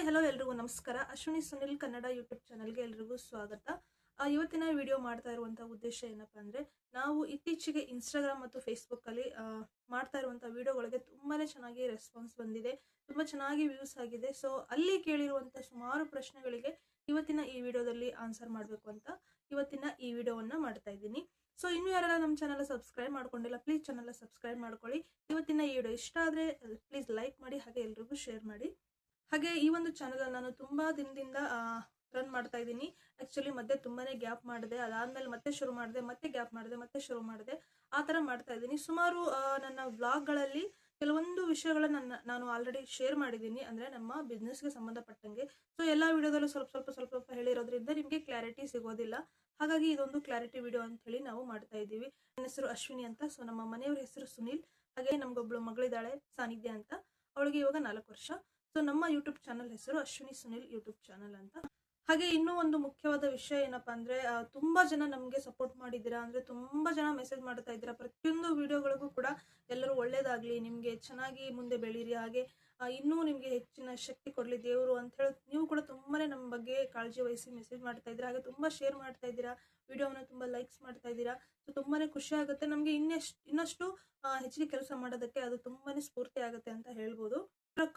Hi, hello ಎಲ್ರಿಗೂ ನಮಸ್ಕಾರ. Ashwini Sunil Kannada YouTube ಚಾನಲ್ಗೆ ಎಲ್ರಿಗೂ ಸ್ವಾಗತ. ಇವತ್ತಿನ ವಿಡಿಯೋ ಮಾಡ್ತಾ ಇರುವಂಥ ಉದ್ದೇಶ ಏನಪ್ಪ ಅಂದರೆ, ನಾವು ಇತ್ತೀಚೆಗೆ ಇನ್ಸ್ಟಾಗ್ರಾಮ್ ಮತ್ತು ಫೇಸ್ಬುಕ್ಕಲ್ಲಿ ಮಾಡ್ತಾ ಇರುವಂಥ ವಿಡಿಯೋಗಳಿಗೆ ತುಂಬಾ ಚೆನ್ನಾಗಿ ರೆಸ್ಪಾನ್ಸ್ ಬಂದಿದೆ. ತುಂಬ ಚೆನ್ನಾಗಿ ವ್ಯೂಸ್ ಆಗಿದೆ. ಸೊ ಅಲ್ಲಿ ಕೇಳಿರುವಂಥ ಸುಮಾರು ಪ್ರಶ್ನೆಗಳಿಗೆ ಇವತ್ತಿನ ಈ ವಿಡಿಯೋದಲ್ಲಿ ಆನ್ಸರ್ ಮಾಡಬೇಕು ಅಂತ ಇವತ್ತಿನ ಈ ವಿಡಿಯೋವನ್ನು ಮಾಡ್ತಾ ಇದ್ದೀನಿ. ಸೊ ಇನ್ನು ಯಾರೆಲ್ಲ ನಮ್ಮ ಚಾನಲ್ ಸಬ್ಸ್ಕ್ರೈಬ್ ಮಾಡ್ಕೊಂಡಿಲ್ಲ ಪ್ಲೀಸ್ ಚಾನಲ್ ಸಬ್ಸ್ಕ್ರೈಬ್ ಮಾಡ್ಕೊಳ್ಳಿ. ಇವತ್ತಿನ ಈ ವಿಡಿಯೋ ಇಷ್ಟ ಆದರೆ ಪ್ಲೀಸ್ ಲೈಕ್ ಮಾಡಿ, ಹಾಗೆ ಎಲ್ರಿಗೂ ಶೇರ್ ಮಾಡಿ. ಹಾಗೆ ಈ ಒಂದು ಚಾನಲ್ ನಾನು ತುಂಬಾ ದಿನದಿಂದ ರನ್ ಮಾಡ್ತಾ ಇದ್ದೀನಿ. ಆಕ್ಚುಲಿ ಮತ್ತೆ ತುಂಬಾನೇ ಗ್ಯಾಪ್ ಮಾಡಿದೆ. ಅದಾದ್ಮೇಲೆ ಮತ್ತೆ ಶುರು ಮಾಡಿದೆ, ಮತ್ತೆ ಗ್ಯಾಪ್ ಮಾಡಿದೆ, ಮತ್ತೆ ಶುರು ಮಾಡಿದೆ. ಆ ಥರ ಮಾಡ್ತಾ ಇದ್ದೀನಿ. ಸುಮಾರು ನನ್ನ ವ್ಲಾಗ್ಗಳಲ್ಲಿ ಕೆಲವೊಂದು ವಿಷಯಗಳನ್ನ ನನ್ನ, ನಾನು ಆಲ್ರೆಡಿ ಶೇರ್ ಮಾಡಿದ್ದೀನಿ. ಅಂದರೆ ನಮ್ಮ ಬಿಸ್ನೆಸ್ಗೆ ಸಂಬಂಧಪಟ್ಟಂಗೆ. ಸೊ ಎಲ್ಲ ವಿಡಿಯೋದಲ್ಲೂ ಸ್ವಲ್ಪ ಸ್ವಲ್ಪ ಸ್ವಲ್ಪ ಸ್ವಲ್ಪ ಹೇಳಿರೋದ್ರಿಂದ ನಿಮಗೆ ಕ್ಲಾರಿಟಿ ಸಿಗೋದಿಲ್ಲ. ಹಾಗಾಗಿ ಇದೊಂದು ಕ್ಲಾರಿಟಿ ವಿಡಿಯೋ ಅಂತ ಹೇಳಿ ನಾವು ಮಾಡ್ತಾ ಇದ್ದೀವಿ. ನನ್ನ ಹೆಸರು ಅಶ್ವಿನಿ ಅಂತ. ಸೊ ನಮ್ಮ ಮನೆಯವ್ರ ಹೆಸರು ಸುನೀಲ್. ಹಾಗೆ ನಮ್ಗೊಬ್ಳು ಮಗಳಿದ್ದಾಳೆ ಸಾನಿಧ್ಯ ಅಂತ. ಅವಳಿಗೆ ಇವಾಗ ನಾಲ್ಕು ವರ್ಷ. ಸೊ ನಮ್ಮ ಯೂಟ್ಯೂಬ್ ಚಾನಲ್ ಹೆಸರು ಅಶ್ವಿನಿ ಸುನಿಲ್ ಯೂಟ್ಯೂಬ್ ಚಾನಲ್ ಅಂತ. ಹಾಗೆ ಇನ್ನೂ ಒಂದು ಮುಖ್ಯವಾದ ವಿಷಯ ಏನಪ್ಪಾ ಅಂದ್ರೆ ತುಂಬಾ ಜನ ನಮಗೆ ಸಪೋರ್ಟ್ ಮಾಡಿದ್ದೀರಾ ಅಂದ್ರೆ ತುಂಬಾ ಜನ ಮೆಸೇಜ್ ಮಾಡ್ತಾ ಇದ್ದೀರಾ. ಪ್ರತಿಯೊಂದು ವಿಡಿಯೋಗಳಿಗೂ ಕೂಡ ಎಲ್ಲರೂ ಒಳ್ಳೇದಾಗ್ಲಿ, ನಿಮ್ಗೆ ಚೆನ್ನಾಗಿ ಮುಂದೆ ಬೆಳೀರಿ. ಹಾಗೆ ಇನ್ನೂ ನಿಮ್ಗೆ ಹೆಚ್ಚಿನ ಶಕ್ತಿ ಕೊಡ್ಲಿ ದೇವರು ಅಂತ ಹೇಳಿ ನೀವು ಕೂಡ ತುಂಬಾನೇ ನಮ್ಮ ಬಗ್ಗೆ ಕಾಳಜಿ ವಹಿಸಿ ಮೆಸೇಜ್ ಮಾಡ್ತಾ ಇದ್ದೀರಾ. ಹಾಗೆ ತುಂಬಾ ಶೇರ್ ಮಾಡ್ತಾ ಇದ್ದೀರಾ. ವಿಡಿಯೋವನ್ನು ತುಂಬಾ ಲೈಕ್ಸ್ ಮಾಡ್ತಾ ಇದ್ದೀರಾ. ಸೊ ತುಂಬಾನೇ ಖುಷಿ ಆಗುತ್ತೆ. ನಮಗೆ ಇನ್ನೆಷ್ಟು, ಇನ್ನಷ್ಟು ಹೆಚ್ಚಿಗೆ ಕೆಲಸ ಮಾಡೋದಕ್ಕೆ ಅದು ತುಂಬಾನೇ ಸ್ಫೂರ್ತಿ ಆಗುತ್ತೆ ಅಂತ ಹೇಳ್ಬೋದು.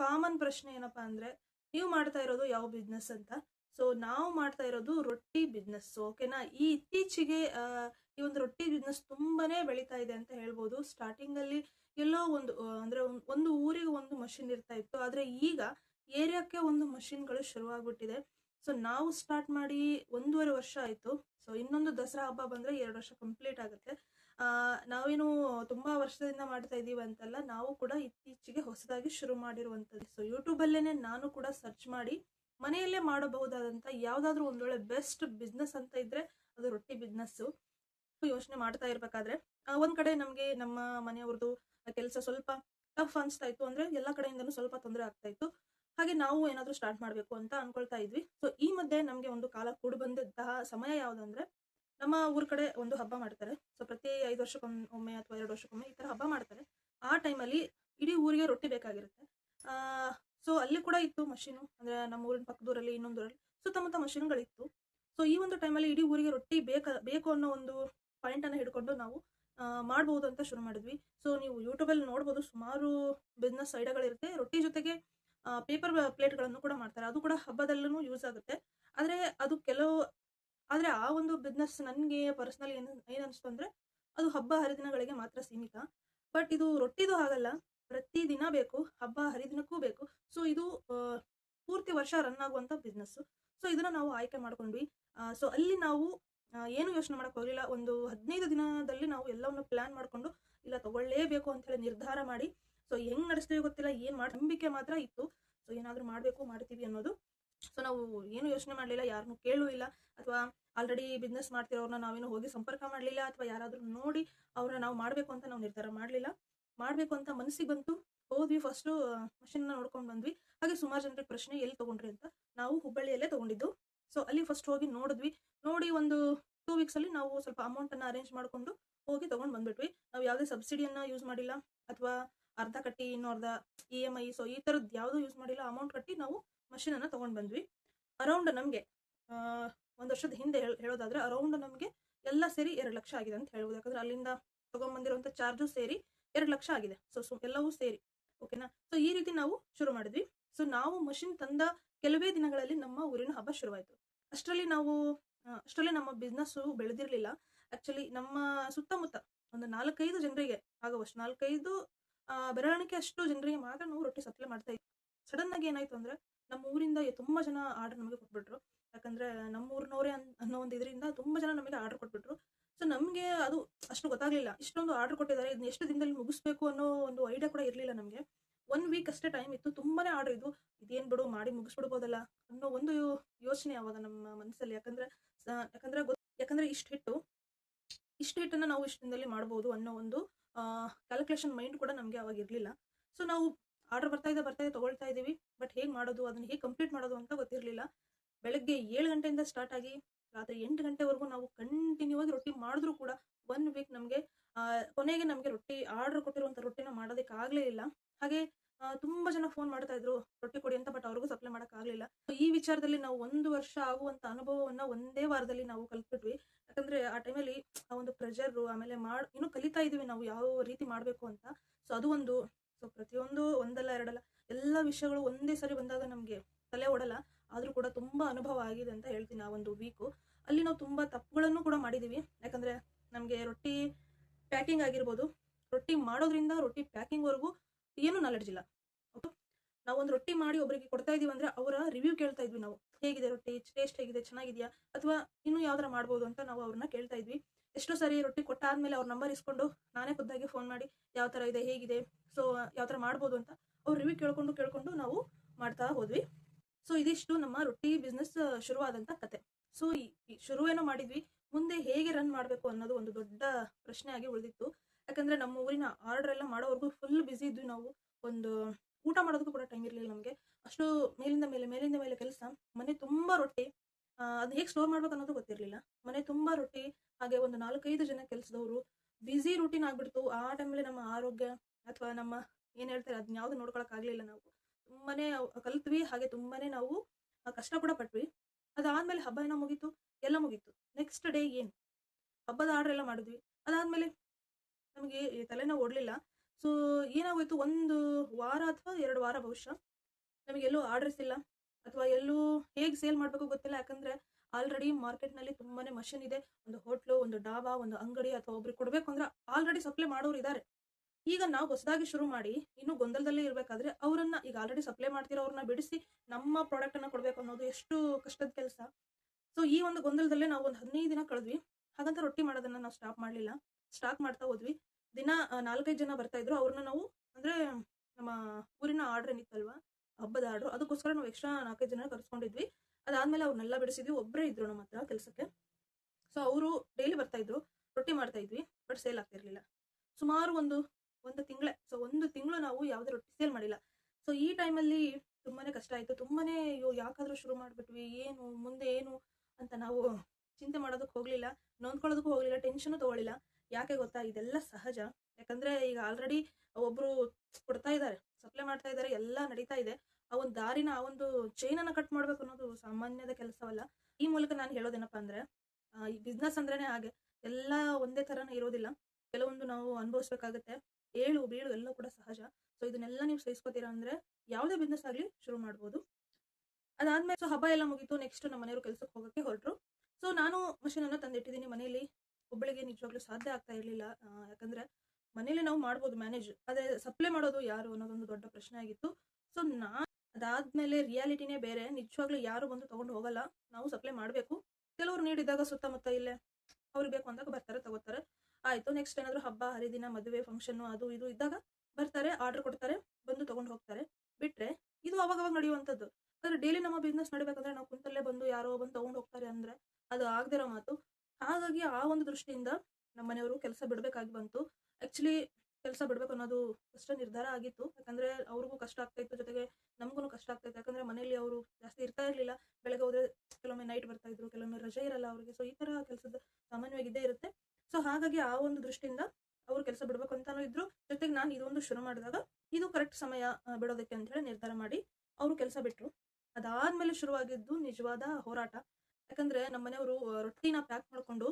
ಕಾಮನ್ ಪ್ರಶ್ನೆ ಏನಪ್ಪಾ ಅಂದ್ರೆ, ನೀವು ಮಾಡ್ತಾ ಇರೋದು ಯಾವ ಬಿಸ್ನೆಸ್ ಅಂತ. ಸೊ ನಾವು ಮಾಡ್ತಾ ಇರೋದು ರೊಟ್ಟಿ ಬಿಸ್ನೆಸ್ ಓಕೆನಾ ಈ ಇತ್ತೀಚೆಗೆ ಈ ಒಂದು ರೊಟ್ಟಿ ಬಿಸ್ನೆಸ್ ತುಂಬಾನೇ ಬೆಳೀತಾ ಇದೆ ಅಂತ ಹೇಳ್ಬೋದು. ಸ್ಟಾರ್ಟಿಂಗ್ ಅಲ್ಲಿ ಎಲ್ಲೋ ಒಂದು ಅಂದ್ರೆ ಒಂದು ಊರಿಗೆ ಒಂದು ಮಷಿನ್ ಇರ್ತಾ ಇತ್ತು. ಆದ್ರೆ ಈಗ ಏರಿಯಾಕ್ಕೆ ಒಂದು ಮಷಿನ್ಗಳು ಶುರುವಾಗ್ಬಿಟ್ಟಿದೆ ಸೊ ನಾವು ಸ್ಟಾರ್ಟ್ ಮಾಡಿ ಒಂದೂವರೆ ವರ್ಷ ಆಯ್ತು. ಸೊ ಇನ್ನೊಂದು ದಸರಾ ಹಬ್ಬ ಬಂದ್ರೆ ಎರಡು ವರ್ಷ ಕಂಪ್ಲೀಟ್ ಆಗುತ್ತೆ. ನಾವೇನು ತುಂಬಾ ವರ್ಷದಿಂದ ಮಾಡ್ತಾ ಇದ್ದೀವಿ ಅಂತಲ್ಲ ನಾವು ಕೂಡ ಇತ್ತೀಚೆಗೆ ಹೊಸದಾಗಿ ಶುರು ಮಾಡಿರುವಂಥದ್ದು. ಸೊ ಯೂಟ್ಯೂಬಲ್ಲೇ ನಾನು ಕೂಡ ಸರ್ಚ್ ಮಾಡಿ ಮನೆಯಲ್ಲೇ ಮಾಡಬಹುದಾದಂಥ ಯಾವುದಾದ್ರೂ ಒಂದೊಳ್ಳೆ ಬೆಸ್ಟ್ ಬಿಸ್ನೆಸ್ ಅಂತ ಇದ್ರೆ ಅದು ರೊಟ್ಟಿ ಬಿಸ್ನೆಸ್ಸು ಯೋಚನೆ ಮಾಡ್ತಾ ಇರ್ಬೇಕಾದ್ರೆ ಆ, ಒಂದ್ ಕಡೆ ನಮಗೆ ನಮ್ಮ ಮನೆಯವ್ರದ್ದು ಕೆಲಸ ಸ್ವಲ್ಪ ಟಫ್ ಅನ್ಸ್ತಾ ಇತ್ತು ಅಂದ್ರೆ ಎಲ್ಲ ಕಡೆಯಿಂದನೂ ಸ್ವಲ್ಪ ತೊಂದರೆ ಆಗ್ತಾ ಇತ್ತು. ಹಾಗೆ ನಾವು ಏನಾದ್ರೂ ಸ್ಟಾರ್ಟ್ ಮಾಡಬೇಕು ಅಂತ ಅನ್ಕೊಳ್ತಾ ಇದ್ವಿ. ಸೊ ಈ ಮಧ್ಯೆ ನಮಗೆ ಒಂದು ಕಾಲ ಕೂಡಿ ಬಂದಂತಹ ಸಮಯ ಯಾವುದಂದ್ರೆ ನಮ್ಮ ಊರ ಕಡೆ ಒಂದು ಹಬ್ಬ ಮಾಡ್ತಾರೆ. ಸೊ ಪ್ರತಿ ಐದು ವರ್ಷಕ್ಕೊಮ್ಮೆ ಅಥವಾ ಎರಡು ವರ್ಷಕ್ಕೊಮ್ಮೆ ಈ ತರ ಹಬ್ಬ ಮಾಡ್ತಾರೆ. ಆ ಟೈಮಲ್ಲಿ ಇಡೀ ಊರಿಗೆ ರೊಟ್ಟಿ ಬೇಕಾಗಿರುತ್ತೆ. ಸೊ ಅಲ್ಲಿ ಕೂಡ ಇತ್ತು ಮಷೀನು. ಅಂದ್ರೆ ನಮ್ಮ ಊರಿನ ಪಕ್ಕದೂರಲ್ಲಿ ಇನ್ನೊಂದೂರಲ್ಲಿ ಸುತ್ತಮುತ್ತ ಮಷೀನ್ಗಳಿತ್ತು. ಸೊ ಈ ಒಂದು ಟೈಮಲ್ಲಿ ಇಡೀ ಊರಿಗೆ ರೊಟ್ಟಿ ಬೇಕ, ಬೇಕು ಅನ್ನೋ ಒಂದು ಪಾಯಿಂಟ್ ಅನ್ನ ಹಿಡ್ಕೊಂಡು ನಾವು ಮಾಡ್ಬೋದು ಅಂತ ಶುರು ಮಾಡಿದ್ವಿ. ಸೊ ನೀವು ಯೂಟ್ಯೂಬಲ್ಲಿ ನೋಡ್ಬೋದು, ಸುಮಾರು ಬಿಸ್ನೆಸ್ ಐಡಿಯಾಗಳಿರುತ್ತೆ. ರೊಟ್ಟಿ ಜೊತೆಗೆ ಪೇಪರ್ ಪ್ಲೇಟ್ಗಳನ್ನು ಕೂಡ ಮಾಡ್ತಾರೆ. ಅದು ಕೂಡ ಹಬ್ಬದಲ್ಲೂ ಯೂಸ್ ಆಗುತ್ತೆ. ಆದರೆ, ಅದು ಕೆಲವು ಆದರೆ ಆ ಒಂದು ಬಿಸ್ನೆಸ್ ನನಗೆ ಪರ್ಸ್ನಲಿ ಏನು ಏನು ಅನಿಸ್ತು ಅಂದರೆ ಅದು ಹಬ್ಬ ಹರಿದಿನಗಳಿಗೆ ಮಾತ್ರ ಸೀಮಿತ. ಬಟ್ ಇದು ರೊಟ್ಟಿದು ಆಗಲ್ಲ ಪ್ರತಿ ದಿನ ಬೇಕು, ಹಬ್ಬ ಹರಿದಿನಕ್ಕೂ ಬೇಕು. ಸೊ ಇದು ಪೂರ್ತಿ ವರ್ಷ ರನ್ ಆಗುವಂಥ ಬಿಸ್ನೆಸ್ಸು ಸೊ ಇದನ್ನ ನಾವು ಆಯ್ಕೆ ಮಾಡ್ಕೊಂಡ್ವಿ. ಸೊ ಅಲ್ಲಿ ನಾವು ಏನು ಯೋಚನೆ ಮಾಡಕ್ ಹೋಗಲಿಲ್ಲ. ಒಂದು ಹದಿನೈದು ದಿನದಲ್ಲಿ ನಾವು ಎಲ್ಲವನ್ನು ಪ್ಲಾನ್ ಮಾಡ್ಕೊಂಡು, ಇಲ್ಲ ತಗೊಳ್ಳೇಬೇಕು ಅಂತೇಳಿ ನಿರ್ಧಾರ ಮಾಡಿ ಸೊ ಹೆಂಗ್ ನಡೆಸ್ತೀವಿ ಗೊತ್ತಿಲ್ಲ, ಏನು ಮಾಡಿ, ನಂಬಿಕೆ ಮಾತ್ರ ಇತ್ತು. ಸೊ ಏನಾದರೂ ಮಾಡಬೇಕು, ಮಾಡ್ತೀವಿ ಅನ್ನೋದು. ಸೊ ನಾವು ಏನು ಯೋಚನೆ ಮಾಡಲಿಲ್ಲ ಯಾರನ್ನೂ ಕೇಳೂ ಇಲ್ಲ, ಅಥವಾ ಆಲ್ರೆಡಿ ಬಿಸ್ನೆಸ್ ಮಾಡ್ತಿರೋರ್ನ ನಾವೇನು ಹೋಗಿ ಸಂಪರ್ಕ ಮಾಡಲಿಲ್ಲ, ಅಥವಾ ಯಾರಾದರೂ ನೋಡಿ ಅವ್ರನ್ನ ನಾವು ಮಾಡಬೇಕು ಅಂತ ನಾವು ನಿರ್ಧಾರ ಮಾಡಲಿಲ್ಲ. ಮಾಡಬೇಕು ಅಂತ ಮನಸ್ಸಿಗೆ ಬಂತು, ಹೋದ್ವಿ ಫಸ್ಟು ಮಷಿನ್ನ ನೋಡ್ಕೊಂಡು ಬಂದ್ವಿ. ಹಾಗೆ ಸುಮಾರು ಜನರಿಗೆ ಪ್ರಶ್ನೆ, ಎಲ್ಲಿ ತೊಗೊಂಡ್ರಿ? ಅಂತ ನಾವು ಹುಬ್ಬಳ್ಳಿಯಲ್ಲೇ ತಗೊಂಡಿದ್ದು. ಸೊ ಅಲ್ಲಿ ಫಸ್ಟ್ ಹೋಗಿ ನೋಡಿದ್ವಿ. ನೋಡಿ ಒಂದು ಟೂ ವೀಕ್ಸಲ್ಲಿ ನಾವು ಸ್ವಲ್ಪ ಅಮೌಂಟನ್ನು ಅರೇಂಜ್ ಮಾಡಿಕೊಂಡು ಹೋಗಿ ತಗೊಂಡು ಬಂದ್ಬಿಟ್ವಿ. ನಾವು ಯಾವುದೇ ಸಬ್ಸಿಡಿಯನ್ನ ಯೂಸ್ ಮಾಡಿಲ್ಲ, ಅಥವಾ ಅರ್ಧ ಕಟ್ಟಿ ಇನ್ನೂ ಅರ್ಧ ಇ ಎಂ ಐ ಸೊ ಈ ಥರದ್ದು ಯಾವುದೂ ಯೂಸ್ ಮಾಡಿಲ್ಲ ಅಮೌಂಟ್ ಕಟ್ಟಿ ನಾವು ಮಷೀನನ್ನು ತಗೊಂಡ್ ಬಂದ್ವಿ. ಅರೌಂಡ್ ನಮಗೆ ಒಂದು ವರ್ಷದ ಹಿಂದೆ ಹೇಳ್- ಹೇಳೋದಾದ್ರೆ ಅರೌಂಡ್ ನಮಗೆ ಎಲ್ಲ ಸೇರಿ ಎರಡು ಲಕ್ಷ ಆಗಿದೆ ಅಂತ ಹೇಳ್ಬೋದು. ಯಾಕಂದ್ರೆ ಅಲ್ಲಿಂದ ತಗೊಂಡ್ಬಂದಿರುವಂಥ ಚಾರ್ಜು ಸೇರಿ ಎರಡು ಲಕ್ಷ ಆಗಿದೆ. ಸೊ ಸೊ ಎಲ್ಲವೂ ಸೇರಿ ಓಕೆನಾ ಸೊ ಈ ರೀತಿ ನಾವು ಶುರು ಮಾಡಿದ್ವಿ. ಸೊ ನಾವು ಮಷಿನ್ ತಂದ ಕೆಲವೇ ದಿನಗಳಲ್ಲಿ ನಮ್ಮ ಊರಿನ ಹಬ್ಬ ಶುರುವಾಯಿತು. ಅಷ್ಟರಲ್ಲಿ ನಾವು ಅಷ್ಟರಲ್ಲಿ ನಮ್ಮ ಬಿಸ್ನೆಸ್ಸು ಬೆಳೆದಿರಲಿಲ್ಲ. ಆ್ಯಕ್ಚುಲಿ ನಮ್ಮ ಸುತ್ತಮುತ್ತ ಒಂದು ನಾಲ್ಕೈದು ಜನರಿಗೆ ಆಗುವಷ್ಟು, ನಾಲ್ಕೈದು ಬೆರಳಿಕೆ ಅಷ್ಟು ಜನರಿಗೆ ಮಾತ್ರ ನಾವು ರೊಟ್ಟಿ ಸಪ್ಲೈ ಮಾಡ್ತಾ ಇದ್ವಿ. ಸಡನ್ ಆಗಿ ಏನಾಯ್ತು ಅಂದ್ರೆ ನಮ್ಮ ಊರಿಂದ ತುಂಬಾ ಜನ ಆರ್ಡರ್ ನಮಗೆ ಕೊಟ್ಬಿಟ್ರು. ಯಾಕಂದ್ರೆ ನಮ್ಮ ಊರಿನವರೇ ಅನ್ನೋ ಒಂದು ಇದರಿಂದ ತುಂಬಾ ಜನ ನಮಗೆ ಆರ್ಡರ್ ಕೊಟ್ಬಿಟ್ರು. ಸೊ ನಮಗೆ ಅದು ಅಷ್ಟು ಗೊತ್ತಾಗ್ಲಿಲ್ಲ. ಇಷ್ಟೊಂದು ಆರ್ಡರ್ ಕೊಟ್ಟಿದ್ದಾರೆ. ಇದನ್ನ ಎಷ್ಟು ದಿನದಲ್ಲಿ ಮುಗಿಸ್ಬೇಕು ಅನ್ನೋ ಒಂದು ಐಡಿಯಾ ಕೂಡ ಇರಲಿಲ್ಲ ನಮಗೆ. ಒನ್ ವೀಕ್ ಅಷ್ಟೇ ಟೈಮ್ ಇತ್ತು. ತುಂಬಾನೇ ಆರ್ಡರ್ ಇದು ಇದೇನ್ ಬಿಡು, ಮಾಡಿ ಮುಗಿಸ್ಬಿಡ್ಬೋದಲ್ಲ ಅನ್ನೋ ಒಂದು ಯೋಚನೆ ಅವಾಗ ನಮ್ಮ ಮನಸ್ಸಲ್ಲಿ ಯಾಕಂದ್ರೆ ಯಾಕಂದ್ರೆ ಯಾಕಂದ್ರೆ ಇಷ್ಟು ಹಿಟ್ಟು, ಇಷ್ಟು ಹಿಟ್ಟನ್ನು ನಾವು ಇಷ್ಟು ದಿನದಲ್ಲಿ ಮಾಡ್ಬೋದು ಅನ್ನೋ ಒಂದು ಕ್ಯಾಲ್ಕುಲೇಷನ್ ಮೈಂಡ್ ಕೂಡ ನಮಗೆ ಅವಾಗ ಇರಲಿಲ್ಲ. ಸೊ ನಾವು ಆರ್ಡರ್ ಬರ್ತಾ ಇದೆ ಬರ್ತಾ ಇದೆ, ತಗೊಳ್ತಾ ಇದೀವಿ. ಬಟ್ ಹೇಗೆ ಮಾಡೋದು, ಅದನ್ನ ಹೇಗೆ ಕಂಪ್ಲೀಟ್ ಮಾಡೋದು ಅಂತ ಗೊತ್ತಿರಲಿಲ್ಲ. ಬೆಳಗ್ಗೆ ಏಳು ಗಂಟೆಯಿಂದ ಸ್ಟಾರ್ಟ್ ಆಗಿ, ರಾತ್ರಿ ಎಂಟು ಗಂಟೆವರೆಗೂ ನಾವು ಕಂಟಿನ್ಯೂ ಆಗಿ ರೊಟ್ಟಿ ಮಾಡಿದ್ರು ಕೂಡ ಒನ್ ವೀಕ್ ನಮಗೆ ಕೊನೆಗೆ ನಮಗೆ ರೊಟ್ಟಿ ಆರ್ಡರ್ ಕೊಟ್ಟಿರುವಂಥ ರೊಟ್ಟಿನ ಮಾಡೋದಕ್ಕೆ ಆಗಲೇ ಇಲ್ಲ. ಹಾಗೆ ತುಂಬ ಜನ ಫೋನ್ ಮಾಡ್ತಾ ಇದ್ರು, ರೊಟ್ಟಿ ಕೊಡಿ ಅಂತ ಬಟ್ ಅವ್ರಿಗೂ ಸಪ್ಲೈ ಮಾಡಕ್ ಸೊ ಈ ವಿಚಾರದಲ್ಲಿ ನಾವು ಒಂದು ವರ್ಷ ಆಗುವಂಥ ಅನುಭವವನ್ನ ಒಂದೇ ವಾರದಲ್ಲಿ ನಾವು ಕಲ್ತ್ಬಿಟ್ವಿ. ಯಾಕಂದ್ರೆ ಆ ಟೈಮಲ್ಲಿ ಆ ಒಂದು ಪ್ರೆಷರು ಆಮೇಲೆ ಮಾಡಿ, ಇನ್ನೂ ಕಲಿತಾ ಇದೀವಿ ನಾವು ಯಾವ ರೀತಿ ಮಾಡಬೇಕು ಅಂತ. ಸೊ ಅದು ಒಂದು ಸೊ ಪ್ರತಿಯೊಂದು ಒಂದಲ್ಲ ಎರಡಲ್ಲ ಎಲ್ಲ ವಿಷಯಗಳು ಒಂದೇ ಸರಿ ಬಂದಾಗ ನಮಗೆ ತಲೆ ಓಡಲ್ಲ. ಆದ್ರೂ ಕೂಡ ತುಂಬಾ ಅನುಭವ ಆಗಿದೆ ಅಂತ ಹೇಳ್ತೀನಿ ಆ ಒಂದು ವೀಕು ಅಲ್ಲಿ ನಾವು ತುಂಬಾ ತಪ್ಪುಗಳನ್ನು ಕೂಡ ಮಾಡಿದೀವಿ. ಯಾಕಂದ್ರೆ ನಮಗೆ ರೊಟ್ಟಿ ಪ್ಯಾಕಿಂಗ್ ಆಗಿರ್ಬೋದು. ರೊಟ್ಟಿ ಮಾಡೋದ್ರಿಂದ ರೊಟ್ಟಿ ಪ್ಯಾಕಿಂಗ್ ವರೆಗೂ ಏನು ನಾಲೆಡ್ಜ್ ಇಲ್ಲ. ಓಕೆ ನಾವು ಒಂದು ರೊಟ್ಟಿ ಮಾಡಿ ಒಬ್ಬರಿಗೆ ಕೊಡ್ತಾ ಇದೀವಿ ಅಂದ್ರೆ ಅವರ ರಿವ್ಯೂ ಕೇಳ್ತಾ ಇದ್ವಿ ನಾವು. ಹೇಗಿದೆ ರೊಟ್ಟಿ? ಟೇಸ್ಟ್ ಹೇಗಿದೆ? ಚೆನ್ನಾಗಿದೆಯಾ? ಅಥವಾ ಇನ್ನೂ ಯಾವ್ದಾರ ಮಾಡ್ಬೋದು ಅಂತ ನಾವು ಅವ್ರನ್ನ ಕೇಳ್ತಾ ಇದ್ವಿ. ಎಷ್ಟೋ ಸರಿ ರೊಟ್ಟಿ ಕೊಟ್ಟಾದ್ಮೇಲೆ ಅವ್ರ ನಂಬರ್ ಇಸ್ಕೊಂಡು ನಾನೇ ಖುದ್ದಾಗಿ ಫೋನ್ ಮಾಡಿ, ಯಾವ ಥರ ಇದೆ, ಹೇಗಿದೆ? ಸೊ ಯಾವ ಥರ ಮಾಡ್ಬೋದು? ಅಂತ ಅವ್ರ ರಿವ್ಯೂ ಕೇಳ್ಕೊಂಡು ಕೇಳ್ಕೊಂಡು ನಾವು ಮಾಡ್ತಾ ಹೋದ್ವಿ. ಸೊ ಇದಿಷ್ಟು ನಮ್ಮ ರೊಟ್ಟಿ ಬಿಸ್ನೆಸ್ ಶುರುವಾದಂಥ ಕತೆ. ಸೊ ಈ ಶುರುವೇನೋ ಮಾಡಿದ್ವಿ, ಮುಂದೆ ಹೇಗೆ ರನ್ ಮಾಡಬೇಕು ಅನ್ನೋದು ಒಂದು ದೊಡ್ಡ ಪ್ರಶ್ನೆ ಆಗಿ ಉಳಿದಿತ್ತು. ಯಾಕಂದ್ರೆ ನಮ್ಮ ಊರಿನ ಆರ್ಡರ್ ಎಲ್ಲ ಮಾಡೋವರೆಗೂ ಫುಲ್ ಬ್ಯುಸಿ ಇದ್ವಿ ನಾವು. ಒಂದು ಊಟ ಮಾಡೋದಕ್ಕೂ ಕೂಡ ಟೈಮ್ ಇರಲಿಲ್ಲ ನಮಗೆ. ಅಷ್ಟು ಮೇಲಿಂದ ಮೇಲೆ ಮೇಲಿಂದ ಮೇಲೆ ಕೆಲಸ, ಮನೆ ತುಂಬಾ ರೊಟ್ಟಿ ಅದು ಹೇಗೆ ಸ್ಟೋರ್ ಮಾಡ್ಬೇಕು ಅನ್ನೋದು ಗೊತ್ತಿರಲಿಲ್ಲ. ಮನೆ ತುಂಬಾ ರೊಟ್ಟಿ, ಹಾಗೆ ಒಂದು ನಾಲ್ಕೈದು ಜನ ಕೆಲಸದವರು ಬ್ಯುಸಿ ರೂಟೀನ್ ಆಗ್ಬಿಡ್ತು. ಆ ಟೈಮಲ್ಲಿ ನಮ್ಮ ಆರೋಗ್ಯ ಅಥವಾ ನಮ್ಮ, ಏನ್ ಹೇಳ್ತಾರೆ ಅದನ್ನ ಯಾವುದು ನೋಡ್ಕೊಳಕ್ ಆಗ್ಲಿಲ್ಲ ನಾವು. ತುಂಬಾನೇ ಕಲಿತ್ವಿ, ಹಾಗೆ ತುಂಬಾನೇ ನಾವು ಕಷ್ಟ ಕೂಡ ಪಟ್ವಿ ಅದಾದ್ಮೇಲೆ ಹಬ್ಬ ಏನೋ ಮುಗೀತು, ಎಲ್ಲ ಮುಗೀತು. ನೆಕ್ಸ್ಟ್ ಡೇ ಏನ್? ಹಬ್ಬದ ಆರ್ಡರ್ ಎಲ್ಲ ಮಾಡಿದ್ವಿ. ಅದಾದ್ಮೇಲೆ ನಮಗೆ ತಲೆನೋವು ಓಡ್ಲಿಲ್ಲ. ಸೊ ಏನಾಗೋಯ್ತು, ಒಂದು ವಾರ ಅಥವಾ ಎರಡು ವಾರ ಬಹುಶಃ ನಮಗೆ ಎಲ್ಲೂ ಆರ್ಡರ್ಸ್ ಇಲ್ಲ. ಅಥವಾ ಎಲ್ಲೂ ಹೇಗೆ ಸೇಲ್ ಮಾಡಬೇಕು ಗೊತ್ತಿಲ್ಲ. ಯಾಕಂದ್ರೆ ಆಲ್ರೆಡಿ ಮಾರ್ಕೆಟ್ನಲ್ಲಿ ತುಂಬಾನೇ ಮಷಿನ್ ಇದೆ. ಒಂದು ಹೋಟ್ಲು ಒಂದು ಡಾಬಾ, ಒಂದು ಅಂಗಡಿ ಅಥವಾ ಒಬ್ರಿಗೆ ಕೊಡಬೇಕು ಅಂದ್ರೆ ಆಲ್ರೆಡಿ ಸಪ್ಲೈ ಮಾಡೋರು ಇದ್ದಾರೆ ಈಗ ನಾವು ಹೊಸದಾಗಿ ಶುರು ಮಾಡಿ ಇನ್ನು ಗೊಂದಲದಲ್ಲೇ ಇರಬೇಕಾದ್ರೆ ಅವರನ್ನ ಈಗ ಆಲ್ರೆಡಿ ಸಪ್ಲೈ ಮಾಡ್ತಿರೋರನ್ನ ಬಿಡಿಸಿ ನಮ್ಮ ಪ್ರಾಡಕ್ಟ್ ಅನ್ನ ಕೊಡಬೇಕು ಅನ್ನೋದು ಎಷ್ಟು ಕಷ್ಟದ ಕೆಲಸ. ಸೊ ಈ ಒಂದು ಗೊಂದಲದಲ್ಲೇ ನಾವು ಒಂದು ಹದಿನೈದು ದಿನ ಕಳೆದ್ವಿ. ಹಾಗಂತ ರೊಟ್ಟಿ ಮಾಡೋದನ್ನ ನಾವು ಸ್ಟಾಪ್ ಮಾಡಲಿಲ್ಲ. ಸ್ಟಾಕ್ ಮಾಡ್ತಾ ಹೋದ್ವಿ. ದಿನ, ನಾಲ್ಕೈದು ಜನ ಬರ್ತಾ ಇದ್ರು. ಅವ್ರನ್ನ ನಾವು ಅಂದ್ರೆ ನಮ್ಮ ಊರಿನ ಆರ್ಡರ್ ಏನಿತ್ತಲ್ವಾ? ಹಬ್ಬದ ಆರ್ಡ್ರು. ಅದಕ್ಕೋಸ್ಕರ ನಾವು ಎಕ್ಸ್ಟ್ರಾ ನಾಲ್ಕೈದು ಜನ ಕರ್ಸ್ಕೊಂಡಿದ್ವಿ. ಅದಾದ್ಮೇಲೆ ಅವ್ರನ್ನೆಲ್ಲ ಬಿಡಿಸಿದ್ವಿ. ಒಬ್ಬರೇ ಇದ್ರು ನಮ್ಮ ಹತ್ರ ಕೆಲಸಕ್ಕೆ. ಸೊ ಅವರು ಡೈಲಿ ಬರ್ತಾ ಇದ್ರು. ರೊಟ್ಟಿ ಮಾಡ್ತಾ ಇದ್ವಿ ಬಟ್ ಸೇಲ್ ಆಗ್ತಿರ್ಲಿಲ್ಲ ಸುಮಾರು ಒಂದು ಒಂದು ತಿಂಗಳೇ. ಸೊ ಒಂದು ತಿಂಗಳು ನಾವು ಯಾವುದೇ ರೊಟ್ಟಿ ಸೇಲ್ ಮಾಡಿಲ್ಲ. ಸೊ ಈ ಟೈಮಲ್ಲಿ ತುಂಬಾನೇ ಕಷ್ಟ ಆಯಿತು. ತುಂಬಾನೇ, ಅಯ್ಯೋ, ಯಾಕಾದರೂ ಶುರು ಮಾಡಿಬಿಟ್ವಿ? ಏನು? ಮುಂದೆ ಏನು? ಅಂತ ನಾವು ಚಿಂತೆ ಮಾಡೋದಕ್ಕೆ ಹೋಗಲಿಲ್ಲ. ನೊಂದ್ಕೊಳ್ಳೋದಕ್ಕೂ ಹೋಗಲಿಲ್ಲ. ಟೆನ್ಷನು ತಗೊಳ್ಳಿಲ್ಲ. ಯಾಕೆ ಗೊತ್ತಾ? ಇದೆಲ್ಲ ಸಹಜ. ಯಾಕಂದ್ರೆ ಈಗ ಆಲ್ರೆಡಿ ಒಬ್ರು ಕೊಡ್ತಾ ಇದ್ದಾರೆ ಸಪ್ಲೈ ಮಾಡ್ತಾ ಇದ್ದಾರೆ ಎಲ್ಲ ನಡೀತಾ ಇದೆ. ಆ ಒಂದು ದಾರಿನ, ಆ ಒಂದು ಚೈನ್ ಅನ್ನ ಕಟ್ ಮಾಡ್ಬೇಕು ಅನ್ನೋದು ಸಾಮಾನ್ಯದ ಕೆಲಸವಲ್ಲ. ಈ ಮೂಲಕ ನಾನು ಹೇಳೋದೇನಪ್ಪ ಅಂದ್ರೆ ಈ ಬಿಸ್ನೆಸ್ ಅಂದ್ರೇನೆ ಹಾಗೆ, ಎಲ್ಲ ಒಂದೇ ತರನ ಇರೋದಿಲ್ಲ. ಕೆಲವೊಂದು ನಾವು ಅನುಭವಿಸ್ಬೇಕಾಗತ್ತೆ. ಏಳು, ಬೀಳು ಎಲ್ಲ ಕೂಡ ಸಹಜ. ಸೊ ಇದನ್ನೆಲ್ಲ ನೀವು ಸಹಿಸ್ಕೋತೀರಾ ಅಂದ್ರೆ ಯಾವುದೇ ಬಿಸ್ನೆಸ್ ಆಗ್ಲಿ ಶುರು ಮಾಡ್ಬೋದು. ಅದಾದ್ಮೇಲೆ ಸೊ ಹಬ್ಬ ಎಲ್ಲ ಮುಗಿತು. ನೆಕ್ಸ್ಟ್ ನಮ್ಮ ಮನೆಯವರು ಕೆಲಸಕ್ಕೆ ಹೋಗಕ್ಕೆ ಹೊರಟ್ರು. ಸೊ ನಾನು ಮಷೀನ್ ಅನ್ನ ತಂದಿಟ್ಟಿದ್ದೀನಿ ಮನೆಯಲ್ಲಿ. ಒಬ್ಬಳಿಗೆ ನಿಜವಾಗ್ಲೂ ಸಾಧ್ಯ ಆಗ್ತಾ ಇರ್ಲಿಲ್ಲ. ಯಾಕಂದ್ರೆ ಮನೇಲಿ ನಾವು ಮಾಡ್ಬೋದು ಮ್ಯಾನೇಜ್ ಆದರೆ ಸಪ್ಲೈ ಮಾಡೋದು ಯಾರು ಅನ್ನೋದೊಂದು ದೊಡ್ಡ ಪ್ರಶ್ನೆ ಆಗಿತ್ತು. ಸೊ ನಾ ಅದಾದ್ಮೇಲೆ ರಿಯಾಲಿಟಿನೇ ಬೇರೆ. ನಿಜವಾಗ್ಲೂ ಯಾರು ಬಂದು ತಗೊಂಡು ಹೋಗಲ್ಲ. ನಾವು ಸಪ್ಲೈ ಮಾಡಬೇಕು. ಕೆಲವರು ನೀಡಿದಾಗ ಸುತ್ತಮುತ್ತ ಇಲ್ಲೇ ಅವ್ರಿಗೆ ಬೇಕು ಅಂದಾಗ ಬರ್ತಾರೆ, ತಗೋತಾರೆ. ಆಯ್ತು ನೆಕ್ಸ್ಟ್ ಏನಾದ್ರು ಹಬ್ಬ, ಹರಿದಿನ, ಮದುವೆ ಫಂಕ್ಷನ್ ಅದು, ಇದು ಇದ್ದಾಗ ಬರ್ತಾರೆ ಆರ್ಡರ್ ಕೊಡ್ತಾರೆ, ಬಂದು ತಗೊಂಡು ಹೋಗ್ತಾರೆ. ಬಿಟ್ರೆ ಇದು ಅವಾಗ ಅವಾಗ ನಡೆಯುವಂಥದ್ದು. ಆದರೆ ಡೈಲಿ ನಮ್ಮ ಬಿಸ್ನೆಸ್ ನಡಬೇಕಂದ್ರೆ ನಾವು ಕುಂತಲ್ಲೇ ಬಂದು ಯಾರೋ ಬಂದು ತಗೊಂಡು ಹೋಗ್ತಾರೆ ಅಂದ್ರೆ ಅದು ಆಗದಿರೋ ಮಾತು. ಹಾಗಾಗಿ ಆ ಒಂದು ದೃಷ್ಟಿಯಿಂದ ನಮ್ಮ ಮನೆಯವರು ಕೆಲಸ ಬಿಡ್ಬೇಕಾಗಿ ಬಂತು. ಆಕ್ಚುಲಿ ಕೆಲಸ ಬಿಡ್ಬೇಕು ಅನ್ನೋದು ಕಷ್ಟ ನಿರ್ಧಾರ ಆಗಿತ್ತು. ಯಾಕಂದ್ರೆ ಅವ್ರಿಗೂ ಕಷ್ಟ ಆಗ್ತಾ ಇತ್ತು, ಜೊತೆಗೆ ನಮಗೂ ಕಷ್ಟ ಆಗ್ತಾ ಇತ್ತು. ಯಾಕಂದ್ರೆ ಮನೆಯಲ್ಲಿ ಅವರು ಜಾಸ್ತಿ ಇರ್ತಾ ಇರ್ಲಿಲ್ಲ. ಬೆಳಗ್ಗೆ ಹೋದ್ರೆ ಕೆಲವೊಮ್ಮೆ ನೈಟ್ ಬರ್ತಾ ಇದ್ರು, ಕೆಲವೊಮ್ಮೆ ರಜೆ ಇರಲ್ಲ ಅವರಿಗೆ. ಸೊ ಈ ತರ ಕೆಲಸದ ಸಾಮಾನ್ಯವಾಗಿ ಇದ್ದೇ ಇರುತ್ತೆ. ಸೊ ಹಾಗಾಗಿ ಆ ಒಂದು ದೃಷ್ಟಿಯಿಂದ ಅವ್ರು ಕೆಲಸ ಬಿಡ್ಬೇಕು ಅಂತಾನೂ ಇದ್ರು. ಜೊತೆಗೆ ನಾನು ಇದೊಂದು ಶುರು ಮಾಡಿದಾಗ ಇದು ಕರೆಕ್ಟ್ ಸಮಯ ಬಿಡೋದಕ್ಕೆ ಅಂತ ಹೇಳಿ ನಿರ್ಧಾರ ಮಾಡಿ ಅವರು ಕೆಲಸ ಬಿಟ್ರು. ಅದಾದ್ಮೇಲೆ ಶುರುವಾಗಿದ್ದು ನಿಜವಾದ ಹೋರಾಟ. ಯಾಕಂದ್ರೆ ನಮ್ಮ ಮನೆಯವರು ರೊಟ್ಟಿನ ಪ್ಯಾಕ್ ಮಾಡ್ಕೊಂಡು